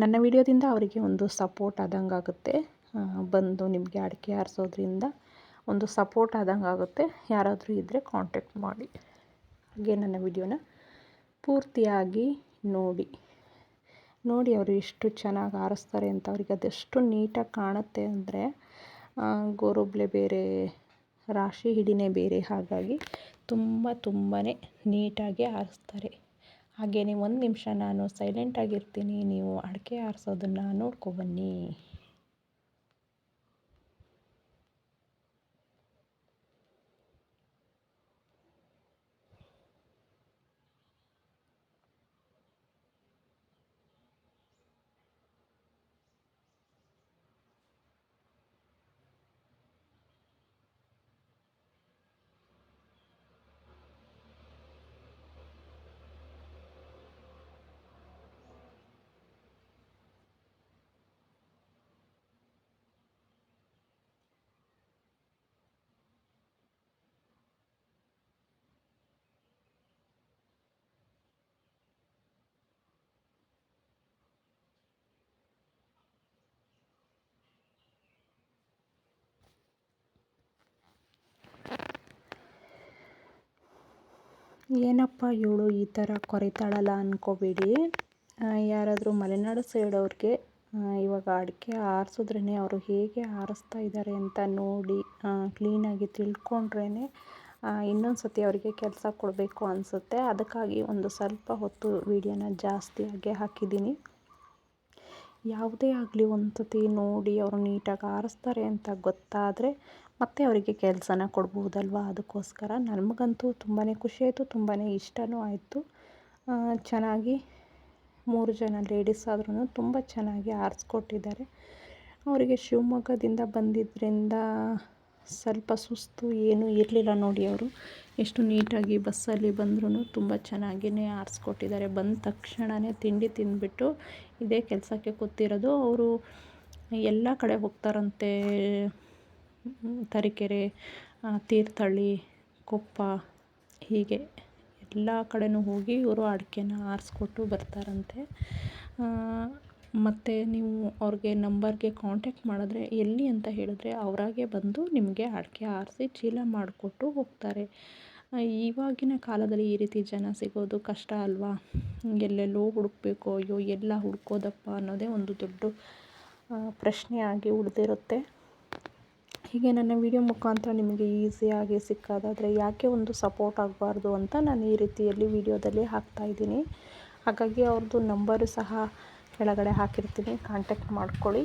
ನನ್ನ ವಿಡಿಯೋದಿಂದ ಅವರಿಗೆ ಒಂದು ಸಪೋರ್ಟ್ ಆದಂಗೆ ಆಗುತ್ತೆ. ಬಂದು ನಿಮಗೆ ಅಡಿಕೆ ಆರಿಸೋದ್ರಿಂದ ಒಂದು ಸಪೋರ್ಟ್ ಆದಂಗೆ ಆಗುತ್ತೆ. ಯಾರಾದರೂ ಇದ್ದರೆ ಕಾಂಟ್ಯಾಕ್ಟ್ ಮಾಡಿ. ಹಾಗೆ ನನ್ನ ವಿಡಿಯೋನ ಪೂರ್ತಿಯಾಗಿ ನೋಡಿ. ನೋಡಿ ಅವರು ಎಷ್ಟು ಚೆನ್ನಾಗಿ ಆರಿಸ್ತಾರೆ ಅಂತ ಅವ್ರಿಗೆ ಅದೆಷ್ಟು ನೀಟಾಗಿ ಕಾಣುತ್ತೆ ಅಂದರೆ ಗೋರೊಬ್ಲೆ ಬೇರೆ, ರಾಶಿ ಹಿಡಿನೇ ಬೇರೆ ಹಾಗಾಗಿ ತುಂಬ ತುಂಬಾ ನೀಟಾಗಿ ಆರಿಸ್ತಾರೆ. ಹಾಗೆಯೇ ಒಂದು ನಿಮಿಷ ನಾನು ಸೈಲೆಂಟಾಗಿರ್ತೀನಿ ನೀವು ಅಡಿಕೆ ಆರಿಸೋದನ್ನು ನೋಡ್ಕೊಬನ್ನಿ ಏನಪ್ಪ ಇವಳು ಈ ಥರ ಕೊರಿತಾಳಲ್ಲ ಅಂದ್ಕೋಬೇಡಿ ಯಾರಾದರೂ ಮಲೆನಾಡು ಸೈಡ್ ಅವ್ರಿಗೆ ಇವಾಗ ಅಡಿಕೆ ಆರಿಸಿದ್ರೇ ಅವರು ಹೇಗೆ ಆರಿಸ್ತಾ ಇದ್ದಾರೆ ಅಂತ ನೋಡಿ ಕ್ಲೀನಾಗಿ ತಿಳ್ಕೊಂಡ್ರೇ ಇನ್ನೊಂದು ಸತಿ ಅವರಿಗೆ ಕೆಲಸ ಕೊಡಬೇಕು ಅನಿಸುತ್ತೆ. ಅದಕ್ಕಾಗಿ ಒಂದು ಸ್ವಲ್ಪ ಹೊತ್ತು ವೀಡಿಯೋನ ಜಾಸ್ತಿಯಾಗೆ ಹಾಕಿದ್ದೀನಿ. ಯಾವುದೇ ಆಗಲಿ ಒಂದು ಸತಿ ನೋಡಿ ಅವರು ನೀಟಾಗಿ ಆರಿಸ್ತಾರೆ ಅಂತ ಗೊತ್ತಾದರೆ ಮತ್ತೆ ಅವರಿಗೆ ಕೆಲಸನ ಕೊಡ್ಬೋದಲ್ವ? ಅದಕ್ಕೋಸ್ಕರ ನಮಗಂತೂ ತುಂಬಾ ಖುಷಿಯಾಯಿತು ತುಂಬಾ ಇಷ್ಟವೂ ಆಯಿತು. ಚೆನ್ನಾಗಿ ಮೂರು ಜನ ಲೇಡೀಸ್ ಆದ್ರೂ ತುಂಬ ಚೆನ್ನಾಗಿ ಆರಿಸ್ಕೊಟ್ಟಿದ್ದಾರೆ. ಅವರಿಗೆ ಶಿವಮೊಗ್ಗದಿಂದ ಬಂದಿದ್ದರಿಂದ ಸ್ವಲ್ಪ ಸುಸ್ತು ಏನೂ ಇರಲಿಲ್ಲ ನೋಡಿ ಅವರು. ಎಷ್ಟು ನೀಟಾಗಿ ಬಸ್ಸಲ್ಲಿ ಬಂದ್ರೂ ತುಂಬ ಚೆನ್ನಾಗಿಯೇ ಆರಿಸ್ಕೊಟ್ಟಿದ್ದಾರೆ. ಬಂದ ತಕ್ಷಣವೇ ತಿಂಡಿ ತಿಂದುಬಿಟ್ಟು ಇದೇ ಕೆಲಸಕ್ಕೆ ಕೂತಿರೋದು. ಅವರು ಎಲ್ಲ ಕಡೆ ಹೋಗ್ತಾರಂತೆ. ತರೀಕೆರೆ ತೀರ್ಥಹಳ್ಳಿ, ಕೊಪ್ಪ, ಹೀಗೆ ಎಲ್ಲ ಕಡೆಯೂ ಹೋಗಿ ಇವರು ಅಡಿಕೆನ ಆರಿಸ್ಕೊಟ್ಟು ಬರ್ತಾರಂತೆ. ಮತ್ತು ನೀವು ಅವ್ರಿಗೆ ನಂಬರ್ಗೆ ಕಾಂಟ್ಯಾಕ್ಟ್ ಮಾಡಿದ್ರೆ ಎಲ್ಲಿ ಅಂತ ಹೇಳಿದ್ರೆ ಅವರಾಗೆ ಬಂದು ನಿಮಗೆ ಅಡಿಕೆ ಆರಿಸಿ ಚೀಲ ಮಾಡಿಕೊಟ್ಟು ಹೋಗ್ತಾರೆ. ಇವಾಗಿನ ಕಾಲದಲ್ಲಿ ಈ ರೀತಿ ಜನ ಸಿಗೋದು ಕಷ್ಟ ಅಲ್ವಾ? ಎಲ್ಲೆಲ್ಲೋ ಹುಡುಕಬೇಕು, ಅಯ್ಯೋ, ಎಲ್ಲ ಹುಡ್ಕೋದಪ್ಪ ಅನ್ನೋದೇ ಒಂದು ದೊಡ್ಡ ಪ್ರಶ್ನೆ ಆಗಿ ಉಳಿದಿರುತ್ತೆ. ಹೀಗೆ ನನ್ನ ವಿಡಿಯೋ ಮುಖಾಂತರ ನಿಮಗೆ ಈಸಿಯಾಗಿ ಸಿಕ್ಕೋದಾದರೆ ಯಾಕೆ ಒಂದು ಸಪೋರ್ಟ್ ಆಗಬಾರ್ದು ಅಂತ ನಾನು ಈ ರೀತಿಯಲ್ಲಿ ವಿಡಿಯೋದಲ್ಲಿ ಹಾಕ್ತಾಯಿದ್ದೀನಿ ಹಾಗಾಗಿ ಅವ್ರದ್ದು ನಂಬರು ಸಹ ಕೆಳಗಡೆ ಹಾಕಿರ್ತೀನಿ. ಕಾಂಟ್ಯಾಕ್ಟ್ ಮಾಡ್ಕೊಳ್ಳಿ.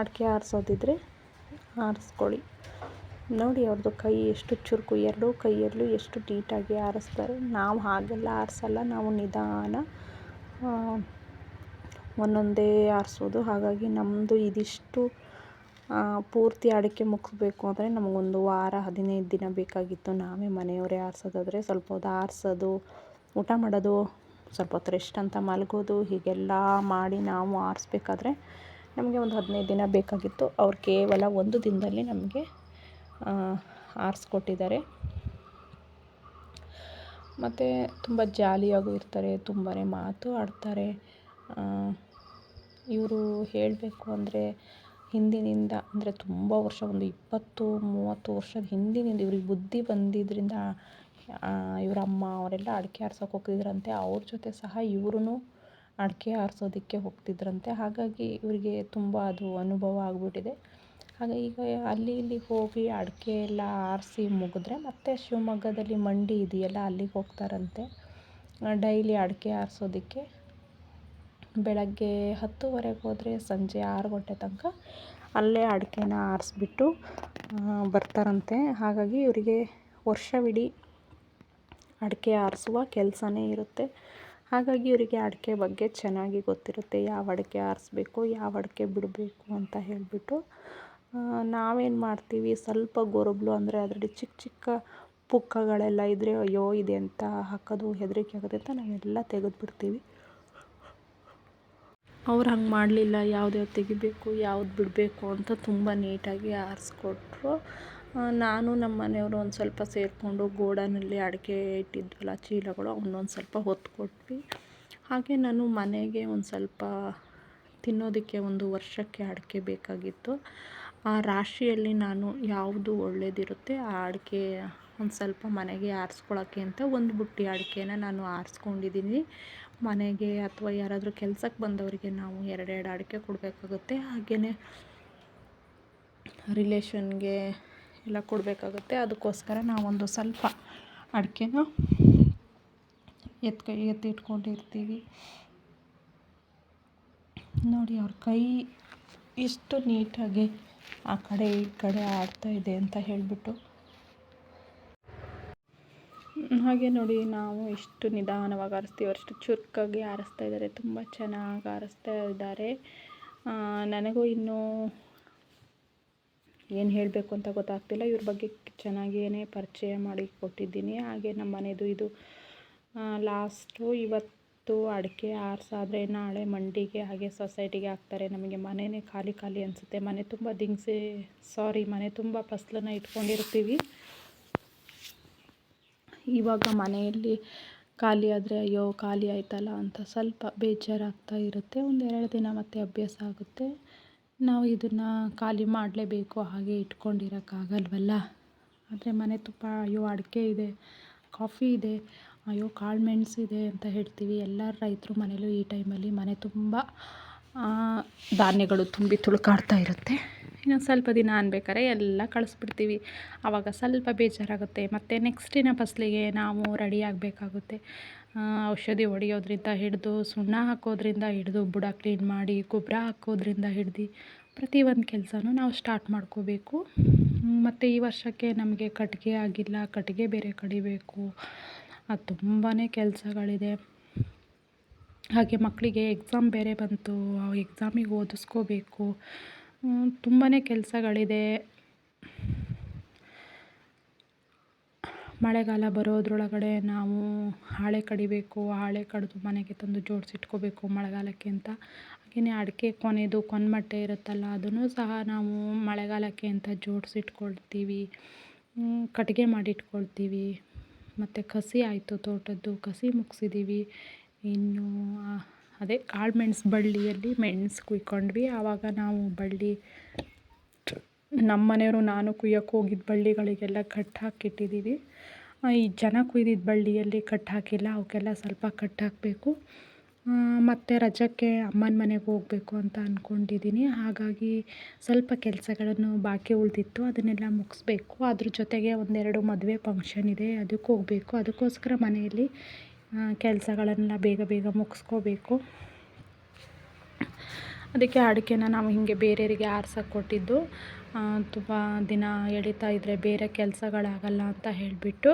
ಅಡಿಕೆ ಆರಿಸೋದಿದ್ರೆ ಆರಿಸ್ಕೊಳ್ಳಿ. ನೋಡಿ ಅವ್ರದ್ದು ಕೈ ಎಷ್ಟು ಚುರುಕು. ಎರಡೂ ಕೈಯಲ್ಲೂ ಎಷ್ಟು ನೀಟಾಗಿ ಆರಿಸ್ತಾರೆ. ನಾವು ಹಾಗೆಲ್ಲ ಆರಿಸಲ್ಲ, ನಾವು ನಿಧಾನ ಒಂದೊಂದೇ ಆರಿಸೋದು. ಹಾಗಾಗಿ ನಮ್ಮದು ಇದಿಷ್ಟು ಪೂರ್ತಿ ಅಡಿಕೆ ಮುಗಿಸ್ಬೇಕು ಅಂದರೆ ನಮಗೊಂದು ವಾರ, ಹದಿನೈದು ದಿನ ಬೇಕಾಗಿತ್ತು ನಾವೇ ಮನೆಯವರೇ ಆರಿಸೋದಾದರೆ. ಸ್ವಲ್ಪ ಹೊತ್ತು ಆರಿಸೋದು, ಊಟ ಮಾಡೋದು ಸ್ವಲ್ಪ ಹೊತ್ತು ರೆಸ್ಟ್ ಅಂತ ಮಲಗೋದು, ಹೀಗೆಲ್ಲ ಮಾಡಿ ನಾವು ಆರಿಸ್ಬೇಕಾದ್ರೆ ನಮಗೆ ಒಂದು ಹದಿನೈದು ದಿನ ಬೇಕಾಗಿತ್ತು. ಅವ್ರು ಕೇವಲ ಒಂದು ದಿನದಲ್ಲಿ ನಮಗೆ ಆರಿಸ್ಕೊಟ್ಟಿದ್ದಾರೆ. ಮತ್ತು ತುಂಬ ಜಾಲಿಯಾಗೂ ಇರ್ತಾರೆ ತುಂಬಾ ಮಾತು ಆಡ್ತಾರೆ. ಇವರು ಹೇಳಬೇಕು ಅಂದರೆ ಹಿಂದಿನಿಂದ, ಅಂದರೆ ತುಂಬ ವರ್ಷ, ಒಂದು ಇಪ್ಪತ್ತು, ಮೂವತ್ತು ವರ್ಷದ ಹಿಂದಿನಿಂದ ಇವ್ರಿಗೆ ಬುದ್ಧಿ ಬಂದಿದ್ದರಿಂದ ಇವ್ರ ಅಮ್ಮ ಅವರೆಲ್ಲ ಅಡಿಕೆ ಆರ್ಸೋಕೆ ಹೋಗ್ತಿದ್ರಂತೆ, ಅವ್ರ ಜೊತೆ ಸಹ ಇವ್ರೂ ಅಡಿಕೆ ಆರಿಸೋದಕ್ಕೆ ಹೋಗ್ತಿದ್ರಂತೆ. ಹಾಗಾಗಿ ಇವರಿಗೆ ತುಂಬ ಅದು ಅನುಭವ ಆಗಿಬಿಟ್ಟಿದೆ. ಹಾಗೆ ಈಗ ಅಲ್ಲಿ ಇಲ್ಲಿ ಹೋಗಿ ಅಡಿಕೆ ಎಲ್ಲ ಆರಿಸಿ ಮುಗಿದ್ರೆ ಮತ್ತೆ ಶಿವಮೊಗ್ಗದಲ್ಲಿ ಮಂಡಿ ಇದೆಯಲ್ಲ, ಅಲ್ಲಿಗೆ ಹೋಗ್ತಾರಂತೆ. ಡೈಲಿ ಅಡಿಕೆ ಆರಿಸೋದಕ್ಕೆ. ಬೆಳಗ್ಗೆ ಹತ್ತುವರೆಗೆ ಹೋದರೆ ಸಂಜೆ ಆರು ಗಂಟೆ ತನಕ ಅಲ್ಲೇ ಅಡಿಕೆನ ಆರಿಸ್ಬಿಟ್ಟು ಬರ್ತಾರಂತೆ. ಹಾಗಾಗಿ ಇವರಿಗೆ ವರ್ಷವಿಡೀ ಅಡಿಕೆ ಆರಿಸುವ ಕೆಲಸನೇ ಇರುತ್ತೆ. ಹಾಗಾಗಿ ಇವರಿಗೆ ಅಡಿಕೆ ಬಗ್ಗೆ ಚೆನ್ನಾಗಿ ಗೊತ್ತಿರುತ್ತೆ. ಯಾವ ಅಡಿಕೆ ಆರಿಸ್ಬೇಕು, ಯಾವ ಅಡಿಕೆ ಬಿಡಬೇಕು ಅಂತ ಹೇಳಿಬಿಟ್ಟು ನಾವೇನು ಮಾಡ್ತೀವಿ? ಸ್ವಲ್ಪ ಗೊರಬ್ಲು ಅಂದರೆ ಅದರಲ್ಲಿ ಚಿಕ್ಕ ಚಿಕ್ಕ ಪುಕ್ಕಗಳೆಲ್ಲ ಇದ್ದರೆ ಅಯ್ಯೋ ಇದೆ ಅಂತ ಹಾಕೋದು, ಹೆದರಿಕೆ ಆಗುತ್ತೆ ಅಂತ ನಾವೆಲ್ಲ ತೆಗೆದುಬಿಡ್ತೀವಿ. ಅವ್ರು ಹಂಗೆ ಮಾಡಲಿಲ್ಲ ಯಾವ್ದು ಯಾವ್ದು ತೆಗಿಬೇಕು, ಯಾವ್ದು ಬಿಡಬೇಕು ಅಂತ ತುಂಬ ನೀಟಾಗಿ ಆರಿಸ್ಕೊಟ್ರು. ನಾನು ನಮ್ಮ ಮನೆಯವರು ಒಂದು ಸ್ವಲ್ಪ ಸೇರಿಕೊಂಡು ಗೋಡನಲ್ಲಿ ಅಡಿಕೆ ಇಟ್ಟಿದ್ವಲ್ಲ, ಚೀಲಗಳು ಅವನ್ನೊಂದು ಸ್ವಲ್ಪ ಹೊತ್ತು ಕೊಟ್ವಿ. ಹಾಗೆ ನಾನು ಮನೆಗೆ ಒಂದು ಸ್ವಲ್ಪ ತಿನ್ನೋದಕ್ಕೆ ಒಂದು ವರ್ಷಕ್ಕೆ ಅಡಿಕೆ ಬೇಕಾಗಿತ್ತು. ಆ ರಾಶಿಯಲ್ಲಿ ನಾನು ಯಾವುದು ಒಳ್ಳೆಯದಿರುತ್ತೆ ಆ ಅಡಿಕೆ ಒಂದು ಸ್ವಲ್ಪ ಮನೆಗೆ ಆರಿಸ್ಕೊಳ್ಳೋಕ್ಕೆ ಅಂತ ಒಂದು ಬುಟ್ಟಿ ಅಡಿಕೆನ ನಾನು ಆರಿಸ್ಕೊಂಡಿದ್ದೀನಿ. ಮನೆಗೆ ಅಥವಾ ಯಾರಾದರೂ ಕೆಲಸಕ್ಕೆ ಬಂದವರಿಗೆ ನಾವು ಎರಡೆರಡು ಅಡಿಕೆ ಕೊಡಬೇಕಾಗುತ್ತೆ. ಹಾಗೆಯೇ ರಿಲೇಷನ್ಗೆ ಎಲ್ಲ ಕೊಡಬೇಕಾಗುತ್ತೆ. ಅದಕ್ಕೋಸ್ಕರ ನಾವೊಂದು ಸ್ವಲ್ಪ ಅಡಿಕೆನ ಎತ್ಕ, ಎತ್ತಿಟ್ಕೊಂಡಿರ್ತೀವಿ. ನೋಡಿ ಅವ್ರ ಕೈ ಎಷ್ಟು ನೀಟಾಗಿ ಆ ಕಡೆ ಈ ಕಡೆ ಆಡ್ತಾ ಇದೆ ಅಂತ ಹೇಳಿಬಿಟ್ಟು. ಹಾಗೆ ನೋಡಿ ನಾವು ಎಷ್ಟು ನಿಧಾನವಾಗಿ ಆರಿಸ್ತೀವಿ. ಅಷ್ಟು ಚುರುಕಾಗಿ ಆರಿಸ್ತಾ ಇದ್ದಾರೆ. ತುಂಬ ಚೆನ್ನಾಗಿ ಆರಿಸ್ತಾ ಇದ್ದಾರೆ. ನನಗೂ ಇನ್ನೂ ಏನು ಹೇಳಬೇಕು ಅಂತ ಗೊತ್ತಾಗ್ತಿಲ್ಲ. ಇವ್ರ ಬಗ್ಗೆ ಚೆನ್ನಾಗೇ ಪರಿಚಯ ಮಾಡಿ ಕೊಟ್ಟಿದ್ದೀನಿ. ಹಾಗೆ ನಮ್ಮ ಮನೆಯದು ಇದು ಲಾಸ್ಟು ಇವತ್ತು ಅಡಿಕೆ ಆರಿಸಾದ್ರೆ ನಾಳೆ ಮಂಡಿಗೆ ಹಾಗೆ ಸೊಸೈಟಿಗೆ ಹಾಕ್ತಾರೆ. ನಮಗೆ ಮನೆಯೇ ಖಾಲಿ ಖಾಲಿ ಅನಿಸುತ್ತೆ. ಮನೆ ತುಂಬ ದಿಂಗ್ಸಿ ಸಾರಿ ಮನೆ ತುಂಬ ಫಸ್ಲನ್ನು ಇಟ್ಕೊಂಡಿರ್ತೀವಿ. ಇವಾಗ ಮನೆಯಲ್ಲಿ ಖಾಲಿ ಆದರೆ ಅಯ್ಯೋ ಖಾಲಿ ಆಯ್ತಲ್ಲ ಅಂತ ಸ್ವಲ್ಪ ಬೇಜಾರಾಗ್ತಾ ಇರುತ್ತೆ. ಒಂದೆರಡು ದಿನ ಮತ್ತೆ ಅಭ್ಯಾಸ ಆಗುತ್ತೆ. ನಾವು ಇದನ್ನು ಖಾಲಿ ಮಾಡಲೇಬೇಕು, ಹಾಗೆ ಇಟ್ಕೊಂಡಿರೋಕ್ಕಾಗಲ್ವಲ್ಲ? ಆದರೆ ಮನೆ ತುಂಬ ಅಯ್ಯೋ, ಅಡಿಕೆ ಇದೆ, ಕಾಫಿ ಇದೆ, ಅಯ್ಯೋ, ಕಾಳು ಮೆಣಸು ಇದೆ ಅಂತ ಹೇಳ್ತೀವಿ. ಎಲ್ಲ ರೈತರು ಮನೇಲೂ ಈ ಟೈಮಲ್ಲಿ ಮನೆ ತುಂಬ ಧಾನ್ಯಗಳು ತುಂಬಿ ತುಳುಕಾಡ್ತಾ ಇರುತ್ತೆ. ಇನ್ನೊಂದು ಸ್ವಲ್ಪ ದಿನ ಅನ್ಬೇಕಾದ್ರೆ ಎಲ್ಲ ಕಳಿಸ್ಬಿಡ್ತೀವಿ. ಆವಾಗ ಸ್ವಲ್ಪ ಬೇಜಾರಾಗುತ್ತೆ. ಮತ್ತು ನೆಕ್ಸ್ಟಿನ ಫಸಲಿಗೆ ನಾವು ರೆಡಿ ಆಗಬೇಕಾಗುತ್ತೆ. ಔಷಧಿ ಹೊಡಿಯೋದ್ರಿಂದ ಹಿಡಿದು ಸುಣ್ಣ ಹಾಕೋದ್ರಿಂದ ಹಿಡಿದು ಬುಡ ಕ್ಲೀನ್ ಮಾಡಿ, ಗೊಬ್ಬರ ಹಾಕೋದ್ರಿಂದ ಹಿಡ್ದು ಒಂದು ಕೆಲಸನೂ ನಾವು ಸ್ಟಾರ್ಟ್ ಮಾಡ್ಕೋಬೇಕು. ಮತ್ತು ಈ ವರ್ಷಕ್ಕೆ ನಮಗೆ ಕಟ್ಟಿಗೆ ಆಗಿಲ್ಲ ಕಟ್ಟಿಗೆ ಬೇರೆ ಕಡಿಬೇಕು. ಅದು ತುಂಬಾ ಕೆಲಸಗಳಿದೆ. ಹಾಗೆ ಮಕ್ಕಳಿಗೆ ಎಕ್ಸಾಮ್ ಬೇರೆ ಬಂತು ಎಕ್ಸಾಮಿಗೆ ಓದಿಸ್ಕೋಬೇಕು. ತುಂಬಾ ಕೆಲಸಗಳಿದೆ. ಮಳೆಗಾಲ ಬರೋದ್ರೊಳಗಡೆ ನಾವು ಹಾಳೆ ಕಡಿಬೇಕು, ಹಾಳೆ ಕಡಿದು ಮನೆಗೆ ತಂದು ಜೋಡಿಸಿಟ್ಕೋಬೇಕು ಮಳೆಗಾಲಕ್ಕೆ ಅಂತ. ಹಾಗೆಯೇ ಅಡಿಕೆ ಕೊನೆದು ಕೊನ್ಮಟ್ಟೆ ಇರುತ್ತಲ್ಲ, ಅದನ್ನು ಸಹ ನಾವು ಮಳೆಗಾಲಕ್ಕೆ ಅಂತ ಜೋಡಿಸಿಟ್ಕೊಳ್ತೀವಿ. ಕಟ್ಟಿಗೆ ಮಾಡಿಟ್ಕೊಳ್ತೀವಿ. ಮತ್ತು ಕಸಿ ಆಯಿತು ತೋಟದ್ದು, ಕಸಿ ಮುಗಿಸಿದ್ದೀವಿ ಇನ್ನು ಅದೇ ಕಾಳು ಮೆಣಸು ಬಳ್ಳಿಯಲ್ಲಿ ಮೆಣಸು ಕುಯ್ಕೊಂಡ್ವಿ. ಆವಾಗ ನಾವು ಬಳ್ಳಿ ನಮ್ಮ ಮನೆಯವರು ನಾನು ಕುಯ್ಯೋಕೆ ಹೋಗಿದ್ದ ಬಳ್ಳಿಗಳಿಗೆಲ್ಲ ಕಟ್ ಹಾಕಿಟ್ಟಿದ್ದೀವಿ. ಈ ಜನ ಕುಯ್ದಿದ್ದ ಬಳ್ಳಿಯಲ್ಲಿ ಕಟ್ಟು ಹಾಕಿಲ್ಲ, ಅವಕ್ಕೆಲ್ಲ ಸ್ವಲ್ಪ ಕಟ್ ಹಾಕಬೇಕು. ಮತ್ತು ರಜಕ್ಕೆ ಅಮ್ಮನ ಮನೆಗೆ ಹೋಗಬೇಕು ಅಂತ ಅಂದ್ಕೊಂಡಿದ್ದೀನಿ ಹಾಗಾಗಿ ಸ್ವಲ್ಪ ಕೆಲಸಗಳನ್ನು ಬಾಕಿ ಉಳಿದಿತ್ತು, ಅದನ್ನೆಲ್ಲ ಮುಗಿಸ್ಬೇಕು. ಅದ್ರ ಜೊತೆಗೆ ಒಂದೆರಡು ಮದುವೆ ಫಂಕ್ಷನ್ ಇದೆ, ಅದಕ್ಕೆ ಹೋಗಬೇಕು. ಅದಕ್ಕೋಸ್ಕರ ಮನೆಯಲ್ಲಿ ಕೆಲಸಗಳನ್ನೆಲ್ಲ ಬೇಗ ಬೇಗ ಮುಗಿಸ್ಕೋಬೇಕು. ಅದಕ್ಕೆ ಅಡಿಕೆನ ನಾವು ಹೀಗೆ ಬೇರೆಯವರಿಗೆ ಆರ್ಸಕ್ಕೆ ಕೊಟ್ಟಿದ್ದು. ತುಂಬ ದಿನ ಎಳೀತಾ ಇದ್ದರೆ ಬೇರೆ ಕೆಲಸಗಳಾಗಲ್ಲ ಅಂತ ಹೇಳಿಬಿಟ್ಟು,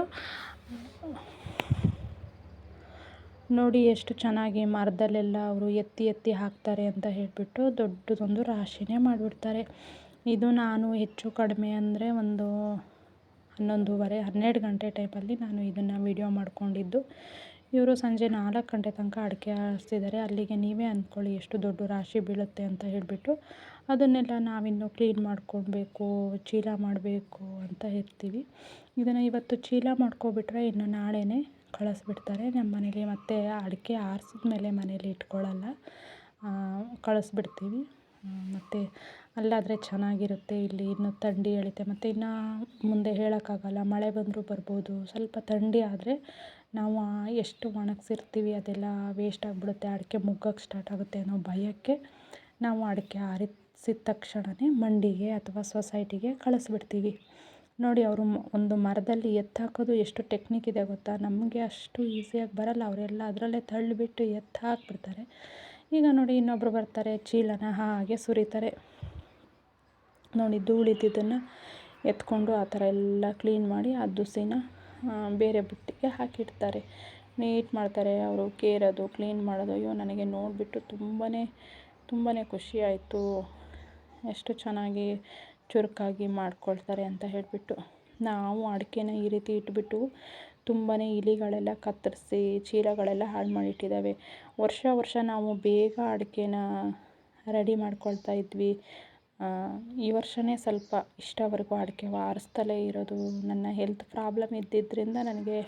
ನೋಡಿ ಎಷ್ಟು ಚೆನ್ನಾಗಿ ಮರದಲ್ಲೆಲ್ಲ ಅವರು ಎತ್ತಿ ಎತ್ತಿ ಹಾಕ್ತಾರೆ ಅಂತ ಹೇಳಿಬಿಟ್ಟು ದೊಡ್ಡದೊಂದು ರಾಶಿನೇ ಮಾಡಿಬಿಡ್ತಾರೆ. ಇದು ನಾನು ಹೆಚ್ಚು ಕಡಿಮೆ ಅಂದರೆ ಒಂದು ಹನ್ನೊಂದುವರೆ, ಹನ್ನೆರಡು ಗಂಟೆ ಟೈಪಲ್ಲಿ ನಾನು ಇದನ್ನು ವೀಡಿಯೋ ಮಾಡಿಕೊಂಡಿದ್ದು. ಇವರು ಸಂಜೆ ನಾಲ್ಕು ಗಂಟೆ ತನಕ ಅಡಿಕೆ ಆರಿಸ್ತಿದ್ದಾರೆ ಅಲ್ಲಿಗೆ ನೀವೇ ಅಂದ್ಕೊಳ್ಳಿ ಎಷ್ಟು ದೊಡ್ಡ ರಾಶಿ ಬೀಳುತ್ತೆ ಅಂತ ಹೇಳಿಬಿಟ್ಟು. ಅದನ್ನೆಲ್ಲ ನಾವಿನ್ನು ಕ್ಲೀನ್ ಮಾಡ್ಕೊಳ್ಬೇಕು ಚೀಲ ಮಾಡಬೇಕು ಅಂತ ಇರ್ತೀವಿ. ಇದನ್ನು ಇವತ್ತು ಚೀಲ ಮಾಡ್ಕೊಬಿಟ್ರೆ ಇನ್ನು ನಾಳೆಯೇ ಕಳಿಸ್ಬಿಡ್ತಾರೆ. ನಮ್ಮ ಮನೇಲಿ ಮತ್ತು ಅಡಿಕೆ ಆರಿಸಿದ್ಮೇಲೆ ಮನೇಲಿ ಇಟ್ಕೊಳ್ಳಲ್ಲ ಕಳಿಸ್ಬಿಡ್ತೀವಿ. ಮತ್ತು ಅಲ್ಲಾದರೆ ಚೆನ್ನಾಗಿರುತ್ತೆ ಇಲ್ಲಿ ಇನ್ನು ಥಂಡಿ ಎಳಿತೆ. ಮತ್ತು ಇನ್ನು ಮುಂದೆ ಹೇಳೋಕ್ಕಾಗಲ್ಲ, ಮಳೆ ಬಂದರೂ ಬರ್ಬೋದು. ಸ್ವಲ್ಪ ಥಂಡಿ ಆದರೆ ನಾವು ಎಷ್ಟು ಒಣಗಿಸಿರ್ತೀವಿ ಅದೆಲ್ಲ ವೇಸ್ಟ್ ಆಗಿಬಿಡುತ್ತೆ. ಅಡಿಕೆ ಮುಗ್ಗಕ್ಕೆ ಸ್ಟಾರ್ಟ್ ಆಗುತ್ತೆ ಅನ್ನೋ ಭಯಕ್ಕೆ ನಾವು ಅಡಿಕೆ ಆರಿಸಿದ ತಕ್ಷಣವೇ ಮಂಡಿಗೆ ಅಥವಾ ಸೊಸೈಟಿಗೆ ಕಳಿಸ್ಬಿಡ್ತೀವಿ. ನೋಡಿ, ಅವರು ಒಂದು ಮರದಲ್ಲಿ ಎತ್ತಾಕೋದು ಎಷ್ಟು ಟೆಕ್ನಿಕ್ ಇದೆ ಗೊತ್ತಾ? ನಮಗೆ ಅಷ್ಟು ಈಸಿಯಾಗಿ ಬರಲ್ಲ. ಅವರೆಲ್ಲ ಅದರಲ್ಲೇ ತಳ್ಳಿಬಿಟ್ಟು ಎತ್ತಿ ಹಾಕ್ಬಿಡ್ತಾರೆ ಈಗ ನೋಡಿ ಇನ್ನೊಬ್ಬರು ಬರ್ತಾರೆ, ಚೀಲನ ಹಾಗೆ ಸುರಿತಾರೆ. ನೋಡಿ ಧೂಳಿದ್ದನ್ನು ಎತ್ಕೊಂಡು ಆ ಥರ ಎಲ್ಲ ಕ್ಲೀನ್ ಮಾಡಿ ಆ ದುಸಿನ ಬೇರೆ ಬುಟ್ಟಿಗೆ ಹಾಕಿಡ್ತಾರೆ. ನೀಟ್ ಮಾಡ್ತಾರೆ ಅವರು, ಕೇರೋದು, ಕ್ಲೀನ್ ಮಾಡೋದು. ಅಯ್ಯೋ, ನನಗೆ ನೋಡಿಬಿಟ್ಟು ತುಂಬಾ ತುಂಬಾ ಖುಷಿ ಆಯಿತು. ಎಷ್ಟು ಚೆನ್ನಾಗಿ ಚುರುಕಾಗಿ ಮಾಡ್ಕೊಳ್ತಾರೆ ಅಂತ ಹೇಳಿಬಿಟ್ಟು ನಾವು ಅಡಿಕೆನ ಈ ರೀತಿ ಇಟ್ಬಿಟ್ಟು ತುಂಬಾ ಇಲಿಗಳೆಲ್ಲ ಕತ್ತರಿಸಿ ಚೀಲಗಳೆಲ್ಲ ಹಾಳು ಮಾಡಿಟ್ಟಿದ್ದಾವೆ. ವರ್ಷ ವರ್ಷ ನಾವು ಬೇಗ ಅಡಿಕೆನ ರೆಡಿ ಮಾಡ್ಕೊಳ್ತಾ ಇದ್ವಿ. ಈ ವರ್ಷವೇ ಸ್ವಲ್ಪ ಇಷ್ಟವರೆಗೂ ಅಡಿಕೆ ಆರಿಸ್ತಲೇ ಇರೋದು. ನನ್ನ ಹೆಲ್ತ್ ಪ್ರಾಬ್ಲಮ್ ಇದ್ದಿದ್ದರಿಂದ ನನಗೆ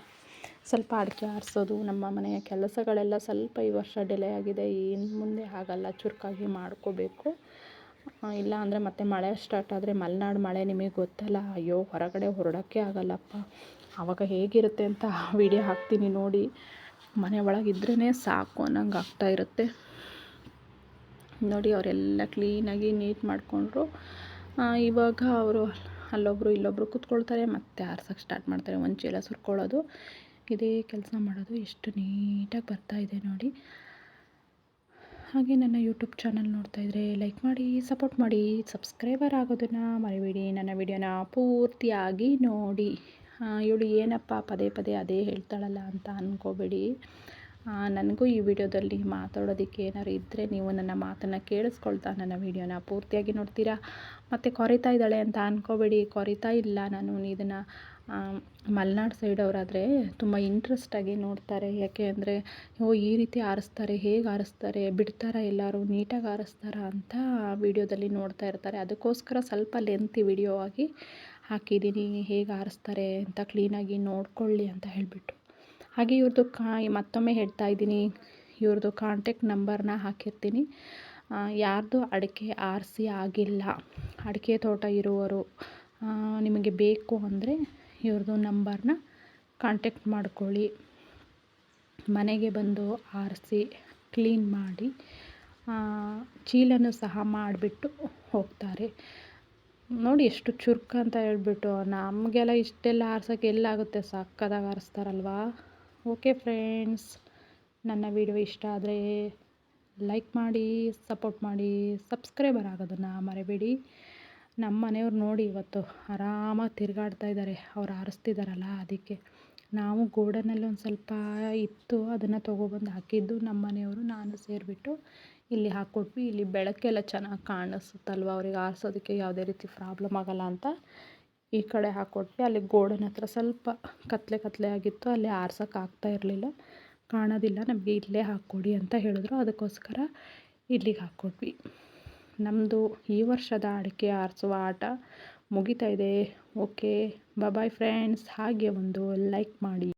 ಸ್ವಲ್ಪ ಅಡಿಕೆ ಆರಿಸೋದು, ನಮ್ಮ ಮನೆಯ ಕೆಲಸಗಳೆಲ್ಲ ಸ್ವಲ್ಪ ಈ ವರ್ಷ ಡಿಲೇ ಆಗಿದೆ. ಇನ್ನು ಮುಂದೆ ಆಗಲ್ಲ ಚುರುಕಾಗಿ ಮಾಡ್ಕೋಬೇಕು. ಇಲ್ಲ ಅಂದರೆ ಮತ್ತೆ ಮಳೆ ಸ್ಟಾರ್ಟ್ ಆದರೆ ಮಲೆನಾಡು ಮಳೆ ನಿಮಗೆ ಗೊತ್ತಲ್ಲ. ಅಯ್ಯೋ, ಹೊರಗಡೆ ಹೊರಡೋಕ್ಕೆ ಆಗಲ್ಲಪ್ಪ. ಆವಾಗ ಹೇಗಿರುತ್ತೆ ಅಂತ ವೀಡಿಯೋ ಹಾಕ್ತೀನಿ ನೋಡಿ. ಮನೆ ಒಳಗಿದ್ರೇ ಸಾಕು ಅನ್ನಂಗೆ ಆಗ್ತಾ ಇರುತ್ತೆ. ನೋಡಿ, ಅವರೆಲ್ಲ ಕ್ಲೀನಾಗಿ ನೀಟ್ ಮಾಡಿಕೊಂಡ್ರು. ಇವಾಗ ಅವರು ಅಲ್ಲೊಬ್ಬರು ಇಲ್ಲೊಬ್ಬರು ಕೂತ್ಕೊಳ್ತಾರೆ, ಮತ್ತೆ ಆರ್ಸೋಕ್ಕೆ ಸ್ಟಾರ್ಟ್ ಮಾಡ್ತಾರೆ. ಒಂದು ಚೀಲ ಸುರ್ಕೊಳ್ಳೋದು. ಇದೇ ಕೆಲಸ ಮಾಡೋದು. ಎಷ್ಟು ನೀಟಾಗಿ ಬರ್ತಾಯಿದೆ ನೋಡಿ. ಹಾಗೆ ನನ್ನ ಯೂಟ್ಯೂಬ್ ಚಾನಲ್ ನೋಡ್ತಾ ಇದ್ರೆ ಲೈಕ್ ಮಾಡಿ ಸಪೋರ್ಟ್ ಮಾಡಿ ಸಬ್ಸ್ಕ್ರೈಬರ್ ಆಗೋದನ್ನು ಮರಿಬೇಡಿ. ನನ್ನ ವಿಡಿಯೋನ ಪೂರ್ತಿಯಾಗಿ ನೋಡಿ. ಇವಳು ಏನಪ್ಪ ಪದೇ ಪದೇ ಅದೇ ಹೇಳ್ತಾಳಲ್ಲ ಅಂತ ಅಂದ್ಕೋಬೇಡಿ ನನಗೂ ಈ ವಿಡಿಯೋದಲ್ಲಿ ಮಾತಾಡೋದಕ್ಕೆ ಏನಾರು ಇದ್ದರೆ ನೀವು ನನ್ನ ಮಾತನ್ನು ಕೇಳಿಸ್ಕೊಳ್ತಾ ನನ್ನ ವಿಡಿಯೋನ ಪೂರ್ತಿಯಾಗಿ ನೋಡ್ತೀರಾ? ಮತ್ತು ಕೊರಿತಾ ಇದ್ದಾಳೆ ಅಂತ ಅಂದ್ಕೋಬೇಡಿ ಕೊರಿತಾ ಇಲ್ಲ ನಾನು ಇದನ್ನು ಮಲೆನಾಡು ಸೈಡವರಾದರೆ ತುಂಬ ಇಂಟ್ರೆಸ್ಟಾಗಿ ನೋಡ್ತಾರೆ. ಯಾಕೆ ಅಂದರೆ, ಓ, ಈ ರೀತಿ ಆರಿಸ್ತಾರೆ, ಹೇಗೆ ಆರಿಸ್ತಾರೆ, ಬಿಡ್ತಾರಾ ಎಲ್ಲರೂ, ನೀಟಾಗಿ ಆರಿಸ್ತಾರಾ ಅಂತ ವಿಡಿಯೋದಲ್ಲಿ ನೋಡ್ತಾ ಇರ್ತಾರೆ. ಅದಕ್ಕೋಸ್ಕರ ಸ್ವಲ್ಪ ಲೆಂತಿ ವಿಡಿಯೋ ಆಗಿ ಹಾಕಿದ್ದೀನಿ ಹೇಗೆ ಆರಿಸ್ತಾರೆ ಅಂತ ಕ್ಲೀನಾಗಿ ನೋಡ್ಕೊಳ್ಳಿ ಅಂತ ಹೇಳಿಬಿಟ್ಟು. ಹಾಗೆ ಇವ್ರದ್ದು ಕಾ, ಮತ್ತೊಮ್ಮೆ ಹೇಳ್ತಾ ಇದ್ದೀನಿ ಇವ್ರದ್ದು ಕಾಂಟ್ಯಾಕ್ಟ್ ನಂಬರ್ನ ಹಾಕಿರ್ತೀನಿ. ಯಾರ್ದು ಅಡಿಕೆ ಆರಿಸಿ ಆಗಿಲ್ಲ, ಅಡಿಕೆ ತೋಟ ಇರುವವರು ನಿಮಗೆ ಬೇಕು ಅಂದರೆ ಇವ್ರದ್ದು ನಂಬರ್ನ ಕಾಂಟ್ಯಾಕ್ಟ್ ಮಾಡ್ಕೊಳ್ಳಿ. ಮನೆಗೆ ಬಂದು ಆರಿಸಿ ಕ್ಲೀನ್ ಮಾಡಿ ಚೀಲನೂ ಸಹ ಮಾಡಿಬಿಟ್ಟು ಹೋಗ್ತಾರೆ. ನೋಡಿ ಎಷ್ಟು ಚುರುಕು ಅಂತ ಹೇಳ್ಬಿಟ್ಟು ನಮಗೆಲ್ಲ ಇಷ್ಟೆಲ್ಲ ಆರ್ಸೋಕ್ಕೆ ಎಲ್ಲಾಗುತ್ತೆ. ಸಕ್ಕದಾಗ ಆರಿಸ್ತಾರಲ್ವಾ? ಓಕೆ ಫ್ರೆಂಡ್ಸ್ ನನ್ನ ವಿಡಿಯೋ ಇಷ್ಟ ಆದರೆ ಲೈಕ್ ಮಾಡಿ ಸಪೋರ್ಟ್ ಮಾಡಿ ಸಬ್ಸ್ಕ್ರೈಬರ್ ಆಗೋದನ್ನು ಮರಿಬೇಡಿ. ನಮ್ಮ ಮನೆಯವ್ರು ನೋಡಿ ಇವತ್ತು ಆರಾಮಾಗಿ ತಿರುಗಾಡ್ತಾ ಇದ್ದಾರೆ ಅವ್ರು ಆರಿಸ್ತಿದ್ದಾರಲ್ಲ ಅದಕ್ಕೆ. ನಾವು ಗೋಡನಲ್ಲಿ ಒಂದು ಸ್ವಲ್ಪ ಇತ್ತು, ಅದನ್ನು ತೊಗೊಬಂದು ಹಾಕಿದ್ದು ನಮ್ಮ ಮನೆಯವರು, ನಾನು ಸೇರಿಬಿಟ್ಟು ಇಲ್ಲಿ ಹಾಕ್ಕೊಟ್ವಿ ಇಲ್ಲಿ ಬೆಳಕೆಲ್ಲ ಚೆನ್ನಾಗಿ ಕಾಣಿಸುತ್ತಲ್ವ, ಅವ್ರಿಗೆ ಆರಿಸೋದಕ್ಕೆ ಯಾವುದೇ ರೀತಿ ಪ್ರಾಬ್ಲಮ್ ಆಗೋಲ್ಲ ಅಂತ ಈ ಕಡೆ ಹಾಕ್ಕೊಟ್ವಿ ಅಲ್ಲಿ ಗೋಡನ ಹತ್ರ ಸ್ವಲ್ಪ ಕತ್ತಲೆ ಕತ್ತಲೆ ಆಗಿತ್ತು, ಅಲ್ಲಿ ಆರ್ಸೋಕೆ ಆಗ್ತಾ ಇರಲಿಲ್ಲ. ಕಾಣೋದಿಲ್ಲ, ನಮಗೆ ಇಲ್ಲೇ ಹಾಕ್ಕೊಡಿ ಅಂತ ಹೇಳಿದ್ರು. ಅದಕ್ಕೋಸ್ಕರ ಇಲ್ಲಿಗೆ ಹಾಕ್ಕೊಟ್ವಿ ನಮ್ಮದು ಈ ವರ್ಷದ ಅಡಿಕೆ ಆರಿಸುವ ಆಟ ಮುಗಿತಾ ಇದೆ. ಓಕೆ ಬಾಯ್ ಫ್ರೆಂಡ್ಸ್ ಹಾಗೆ ಒಂದು ಲೈಕ್ ಮಾಡಿ.